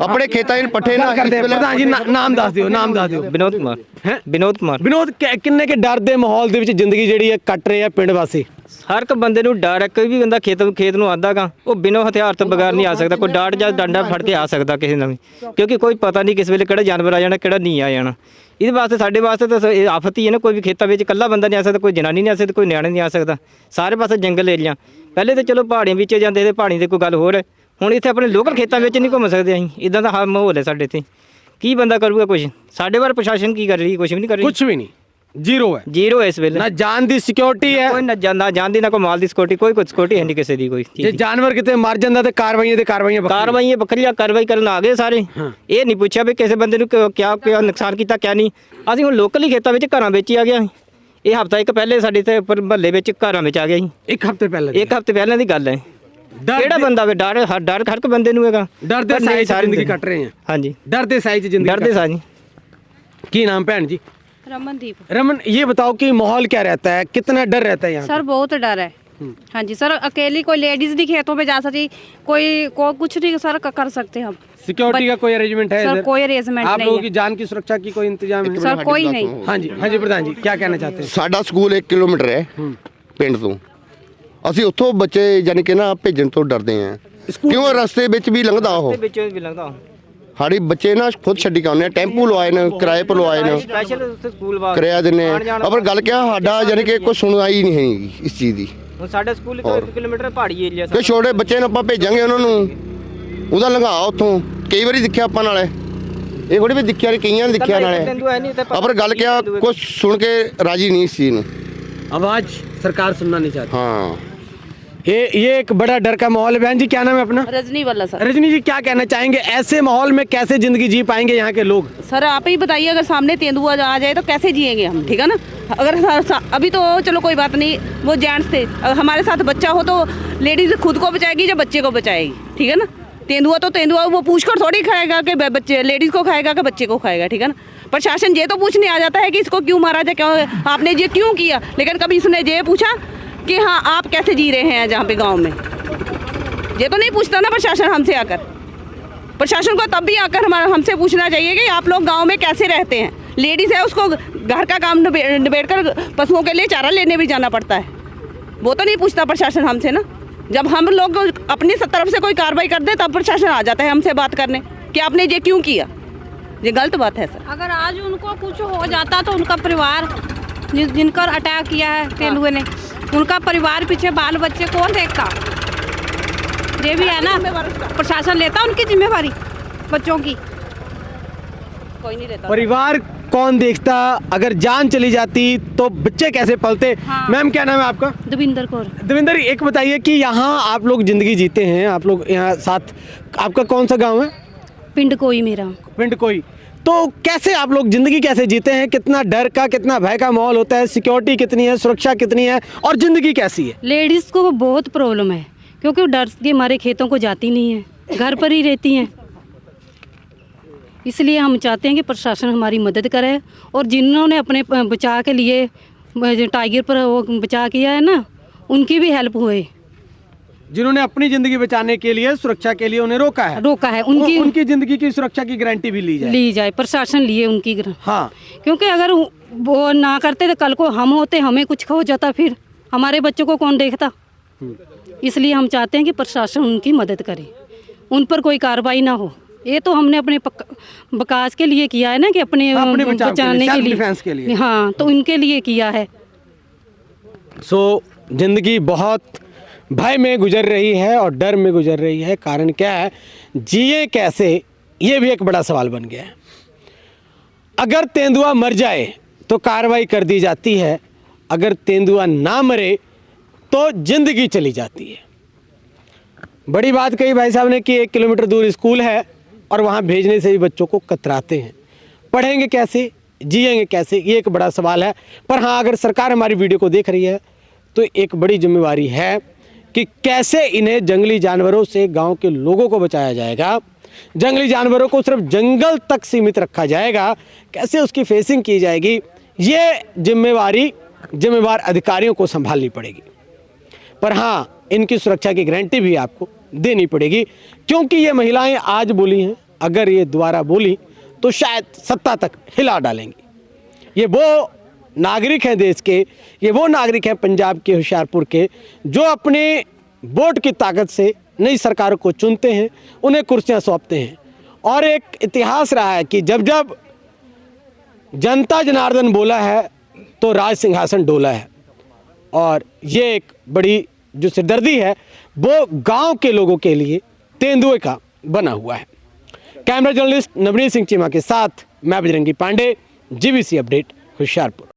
ਆਪਣੇ ਖੇਤਾਂ 'ਚ ਪੱਠੇ ਨਾ ਕਰਦੇ ਪ੍ਰਧਾਨ ਜੀ ਨਾ- ਨਾਮ ਦੱਸ ਦਿਓ ਨਾਮ ਦੱਸ ਦਿਓ। ਵਿਨੋਦ ਕੁਮਾਰ। ਹੈ? ਵਿਨੋਦ ਕੁਮਾਰ। ਵਿਨੋਦ ਕਿ- ਕਿੰਨੇ ਕੇ ਡਰ ਦੇ ਮਾਹੌਲ ਦੇ ਵਿੱਚ ਜ਼ਿੰਦਗੀ ਜਿਹੜੀ ਹੈ ਕੱਟ ਰਹੇ ਆ ਪਿੰਡ ਵਾਸੀ? ਹਰ ਇੱਕ ਬੰਦੇ ਨੂੰ ਡਰ ਹੈ, ਕੋਈ ਵੀ ਬੰਦਾ ਖੇਤ ਖੇਤ ਨੂੰ ਆਂਦਾਗਾ ਉਹ ਬਿਨਾਂ ਹਥਿਆਰ ਤੋਂ ਬਗੈਰ ਨਹੀਂ ਆ ਸਕਦਾ, ਕੋਈ ਡਾਟ ਜਾਂ ਡੰਡਾ ਫੜ ਕੇ ਆ ਸਕਦਾ ਕਿਸੇ ਨਾਲ ਵੀ। ਕਿਉਂਕਿ ਕੋਈ ਪਤਾ ਨਹੀਂ ਕਿਸ ਵੇਲੇ ਕਿਹੜਾ ਜਾਨਵਰ ਆ ਜਾਣਾ, ਕਿਹੜਾ ਨਹੀਂ ਆ ਜਾਣਾ। ਇਹਦੇ ਵਾਸਤੇ, ਸਾਡੇ ਵਾਸਤੇ ਤਾਂ ਇਹ ਆਫਤ ਹੀ ਹੈ ਨਾ, ਕੋਈ ਵੀ ਖੇਤਾਂ ਵਿੱਚ ਇਕੱਲਾ ਬੰਦਾ ਨਹੀਂ ਆ ਸਕਦਾ, ਕੋਈ ਜਨਾਨੀ ਨਹੀਂ ਆ ਸਕਦੀ, ਕੋਈ ਨਿਆਣੇ ਨਹੀਂ ਆ ਸਕਦਾ। ਸਾਰੇ ਪਾਸੇ ਜੰਗਲ ਏਰੀਆ। ਪਹਿਲੇ ਤਾਂ ਚਲੋ ਪਹਾੜੀਆਂ ਵਿੱਚ ਜਾਂਦੇ ਤੇ ਪਹਾੜੀ ਦੇ ਕੋਈ ਗੱਲ ਹੋਰ ਹੈ। ਹੁਣ ਇੱਥੇ ਆਪਣੇ ਲੋਕਲ ਖੇਤਾਂ ਵਿੱਚ ਨਹੀਂ ਘੁੰਮ ਸਕਦੇ ਅਸੀਂ। ਇਦਾਂ ਦਾ ਹਾ ਮਾਹੌਲ ਹੈ ਸਾਡੇ ਇੱਥੇ। ਕੀ ਬੰਦਾ ਕਰੂਗਾ ਕੁਝ ਸਾਡੇ ਬਾਰੇ ਪ੍ਰਸ਼ਾਸਨ ਕੀ ਕਰ ਰਹੀ ਕੁਝ ਵੀ ਨਹੀਂ ਕਰ ਰਹੀ। ਕੁਝ ਵੀ ਨਹੀਂ। ਜ਼ੀਰੋ ਹੈ। ਜ਼ੀਰੋ ਇਸ ਵੇਲੇ। ਨਾ ਜਾਨ ਦੀ ਸਿਕਿਉਰਿਟੀ ਹੈ। ਕੋਈ ਨਾ ਜਾਂਦਾ ਜਾਂਦੀ ਨਾ ਕੋਈ ਮਾਲ ਦੀ ਸਿਕਿਉਰਿਟੀ ਕੋਈ ਕੁਝ ਸਿਕਿਉਰਿਟੀ ਹੈ ਨਹੀਂ ਕਿਸੇ ਦੀ ਕੋਈ। ਜੇ ਜਾਨਵਰ ਕਿਤੇ ਮਰ ਜਾਂਦਾ ਤੇ ਕਾਰਵਾਈਆਂ ਤੇ ਕਾਰਵਾਈਆਂ ਕਾਰਵਾਈਆਂ ਬੱਕਰੀਆਂ ਕਾਰਵਾਈ ਕਰਨ ਆ ਗਏ ਸਾਰੇ। ਇਹ ਨਹੀਂ ਪੁੱਛਿਆ ਵੀ ਕਿਸੇ ਬੰਦੇ ਨੂੰ ਕਿਆ ਕਿਆ ਨੁਕਸਾਨ ਕੀਤਾ ਕਿਆ ਨਹੀਂ ਅਸੀਂ ਹੁਣ ਲੋਕਲ ਹੀ ਖੇਤਾਂ ਵਿੱਚ ਘਰਾਂ ਵਿੱਚ ਹੀ ਆ ਗਿਆ। ਇਹ ਹਫਤਾ ਇੱਕ ਪਹਿਲੇ ਸਾਡੇ ਤੇ ਮਹੱਲੇ ਵਿੱਚ ਘਰਾਂ ਵਿੱਚ ਆ ਗਿਆ ਜੀ। ਇੱਕ ਹਫ਼ਤੇ ਪਹਿਲਾਂ ਇੱਕ ਹਫ਼ਤੇ ਪਹਿਲਾਂ ਦੀ ਗੱਲ ਹੈ। ਕਿਹੜਾ ਬੰਦਾ ਵੇ ਡਰ ਹਰ ਡਰ ਹਰ ਕੋ ਬੰਦੇ ਨੂੰ ਹੈਗਾ। ਡਰ ਦੇ ਸਾਈ ਜ਼ਿੰਦਗੀ ਕੱਟ ਰਹੇ ਆ। ਹਾਂਜੀ। ਡਰ ਦੇ ਸਾਈ ਚ ਜ਼ਿੰਦਗੀ ਡਰ ਦੇ ਸਾਈ ਕੀ ਨਾਮ ਭੈਣ ਜੀ? रमनदीप रमन ये बताओ कि माहौल क्या रहता है कितना डर रहता है यहाँ सर बहुत डर है हाँ जी सर अकेली कोई लेडीज भी खेतों पे जा सकती कोई को कुछ नहीं सर क- कर सकते हम सिक्योरिटी का कोई अरेंजमेंट है सर, इधर? कोई arrangement आप नहीं लोगों है। की जान की सुरक्षा की कोई इंतजाम है सर कोई नहीं हाँ जी हाँ जी प्रधान जी क्या कहना चाहते हैं ਸਾਡਾ ਸਕੂਲ 1 ਕਿਲੋਮੀਟਰ ਹੈ ਪਿੰਡ ਤੋਂ ਅਸੀਂ ਉੱਥੋਂ ਬੱਚੇ ਯਾਨੀ ਕਿ ਨਾ ਭੇਜਣ ਤੋਂ ਡਰਦੇ ਆਂ ਕਿਉਂ ਰਸਤੇ ਵਿੱਚ ਵੀ ਲੰਘਦਾ ਉਹ ਤੇ ਵਿੱਚੋਂ ਵੀ ਲੰਘਦਾ ਹਾੜੀ ਬੱਚੇ ਨਾ ਖੁਦ ਛੱਡੀ ਕੇ ਆ ਟੈਂਪੂ ਲਵਾਏ ਨੇ ਕਿਰਾਏ ਪਰ ਲਵਾਏ ਨੇ। ਸਪੈਸ਼ਲ ਉੱਥੇ ਸਕੂਲ ਵਾਸਤੇ। ਕਿਰਾਇਆ ਦਿੰਨੇ ਆ। ਪਰ ਗੱਲ ਕਿਆ ਸਾਡਾ ਯਾਨੀ ਕਿ ਕੋਈ ਸੁਣਵਾਈ ਨਹੀਂ ਹੈਗੀ ਇਸ ਚੀਜ਼ ਦੀ। ਹੁਣ ਸਕੂਲ 1 ਕਿਲੋਮੀਟਰ ਪਹਾੜੀ ਏਰੀਆ ਸਾਡਾ। ਛੋਟੇ ਬੱਚੇ ਨੂੰ ਆਪਾਂ ਭੇਜਾਂਗੇ ਉਹਨਾਂ ਨੂੰ ਉਹਦਾ ਲੰਘਾ ਉੱਥੋਂ। ਕਈ ਵਾਰੀ ਦੇਖਿਆ ਆਪਾਂ ਨਾਲੇ। ਇਹ ਥੋੜੀ ਵੀ ਦੇਖਿਆ ਨੇ ਕਈਆਂ ਨੇ ਦੇਖਿਆ ਨਾਲੇ। ਪਰ ਗੱਲ ਕਿਆ ਕੁਝ ਸੁਣ ਕੇ ਰਾਜੀ ਨਹੀਂ ਸੀ ਨੂੰ। ਆਵਾਜ਼ ਸਰਕਾਰ ਸੁਣਨਾ ਨਹੀਂ ਚਾਹਤੀ। ਹਾਂ। ये ये एक बड़ा डर का माहौल है बहन जी क्या नाम है अपना? रजनी वाला सर। रजनी जी क्या कहना चाहेंगे? ऐसे माहौल में कैसे ज़िंदगी जी पाएँगे यहाँ के लोग? सर आप ही बताइए अगर सामने तेंदुआ आ जाए तो कैसे जिएँगे हम ठीक है ना? अगर अभी तो चलो कोई बात नहीं वो जेंट्स थे हमारे साथ बच्चा हो तो लेडीज़ खुद को बचाएगी या बच्चे को बचाएगी ठीक है ना? तेंदुआ तो तेंदुआ वो पूछ कर थोड़ी खाएगा कि बच्चे लेडीज़ को खाएगा कि बच्चे को खाएगा ठीक है ना? प्रशासन ये तो पूछने आ जाता है कि इसको क्यों मारा जाए क्यों आपने ये क्यों किया? लेकिन कभी इसने ये पूछा कि हाँ आप कैसे जी रहे हैं जहाँ पे गाँव में? ये तो नहीं पूछता ना प्रशासन हमसे आकर। प्रशासन को तब भी आकर हमारा, हमसे पूछना चाहिए कि आप लोग गाँव में कैसे रहते हैं? लेडीज़ है, उसको घर का काम निबे- निबेड़ कर पशुओं के लिए चारा लेने भी जाना पड़ता है। वो तो नहीं पूछता प्रशासन हमसे ना। जब हम लोग अपनी तरफ़ से कोई कार्रवाई कर दे, तब प्रशासन आ जाता है हमसे बात करने कि आपने ये क्यों किया? ये गलत बात है, सर। अगर आज उनको कुछ हो जाता तो उनका परिवार जिन, जिनकर अटैक किया है तेंदुए ने। उनका परिवार पीछे बाल बच्चे कौन देखता? ये भी है ना? प्रशासन लेता उनकी जिम्मेवारी बच्चों की? कोई नहीं रहता परिवार कौन देखता? अगर जान चली जाती तो बच्चे कैसे पलते? हाँ। मैम क्या नाम है आपका? दविंदर कौर। देवेंद्र एक बताइए कि यहाँ आप लोग ज़िंदगी जीते हैं आप लोग यहाँ साथ आपका कौन सा गाँव है? पिंड कोई मेरा। पिंड कोई। तो कैसे आप लोग ज़िंदगी कैसे जीते हैं? कितना डर का, कितना भय का माहौल होता है? सिक्योरिटी कितनी है? सुरक्षा कितनी है? और ज़िंदगी कैसी है? लेडीज़ को बहुत प्रॉब्लम है, क्योंकि डर के मारे खेतों को जाती नहीं है, घर पर ही रहती हैं। इसलिए हम चाहते हैं कि प्रशासन हमारी मदद करे और जिन्होंने अपने बचाव के लिए टाइगर पर वो बचाव किया है ना, उनकी भी हेल्प हुए। जिन्होंने अपनी ज़िंदगी बचाने के लिए सुरक्षा के लिए उन्हें रोका है। रोका है। उनकी उनकी उनकी ज़िंदगी की सुरक्षा की गारंटी भी ली जाए। ली जाए प्रशासन लिए उनकी हाँ। क्योंकि अगर वो ना करते तो कल को हम होते हमें कुछ हो जाता फिर। हमारे बच्चों को कौन देखता? इसलिए हम चाहते हैं कि प्रशासन उनकी मदद करे। उन पर कोई कार्रवाई ना हो। ये तो हमने अपने विकास के लिए किया है ना कि अपने हाँ, अपने के लिए, बचाने के लिए। defense के लिए। हाँ तो उनके लिए किया है। सो ज़िंदगी बहुत भय में गुजर रही है और डर में गुजर रही है। कारण क्या है? जिए कैसे? ये भी एक बड़ा सवाल बन गया है। अगर तेंदुआ मर जाए तो कार्रवाई कर दी जाती है। अगर तेंदुआ ना मरे तो ज़िंदगी चली जाती है। बड़ी बात कही भाई साहब ने कि एक किलोमीटर दूर स्कूल है और वहाँ भेजने से भी बच्चों को कतराते हैं। पढ़ेंगे कैसे? जिएँगे कैसे? ये एक बड़ा सवाल है। पर हाँ अगर सरकार हमारी वीडियो को देख रही है तो एक बड़ी जिम्मेवारी है कि कैसे इन्हें जंगली जानवरों से गाँव के लोगों को बचाया जाएगा, जंगली जानवरों को सिर्फ़ जंगल तक सीमित रखा जाएगा, कैसे उसकी फेसिंग की जाएगी, ये जिम्मेवारी, जिम्मेवार अधिकारियों को संभालनी पड़ेगी। पर हाँ इनकी सुरक्षा की गारंटी भी आपको देनी पड़ेगी, क्योंकि ये महिलाएँ आज बोली हैं, अगर ये दोबारा बोली तो शायद सत्ता तक हिला डालेंगी। ये वो नागरिक हैं देश के, ये वो नागरिक हैं पंजाब के, होशियारपुर के, जो अपने वोट की ताकत से नई सरकार को चुनते हैं, उन्हें कुर्सियाँ सौंपते हैं। और एक इतिहास रहा है कि जब जब जनता जनार्दन बोला है तो राज सिंहासन डोला है। और ये एक बड़ी जो सिरदर्दी है, वो गाँव के लोगों के लिए तेंदुए का बना हुआ है। कैमरा जर्नलिस्ट नवनीत सिंह चीमा के साथ, मैं बजरंगी पांडे, जीबीसी अपडेट, होशियारपुर।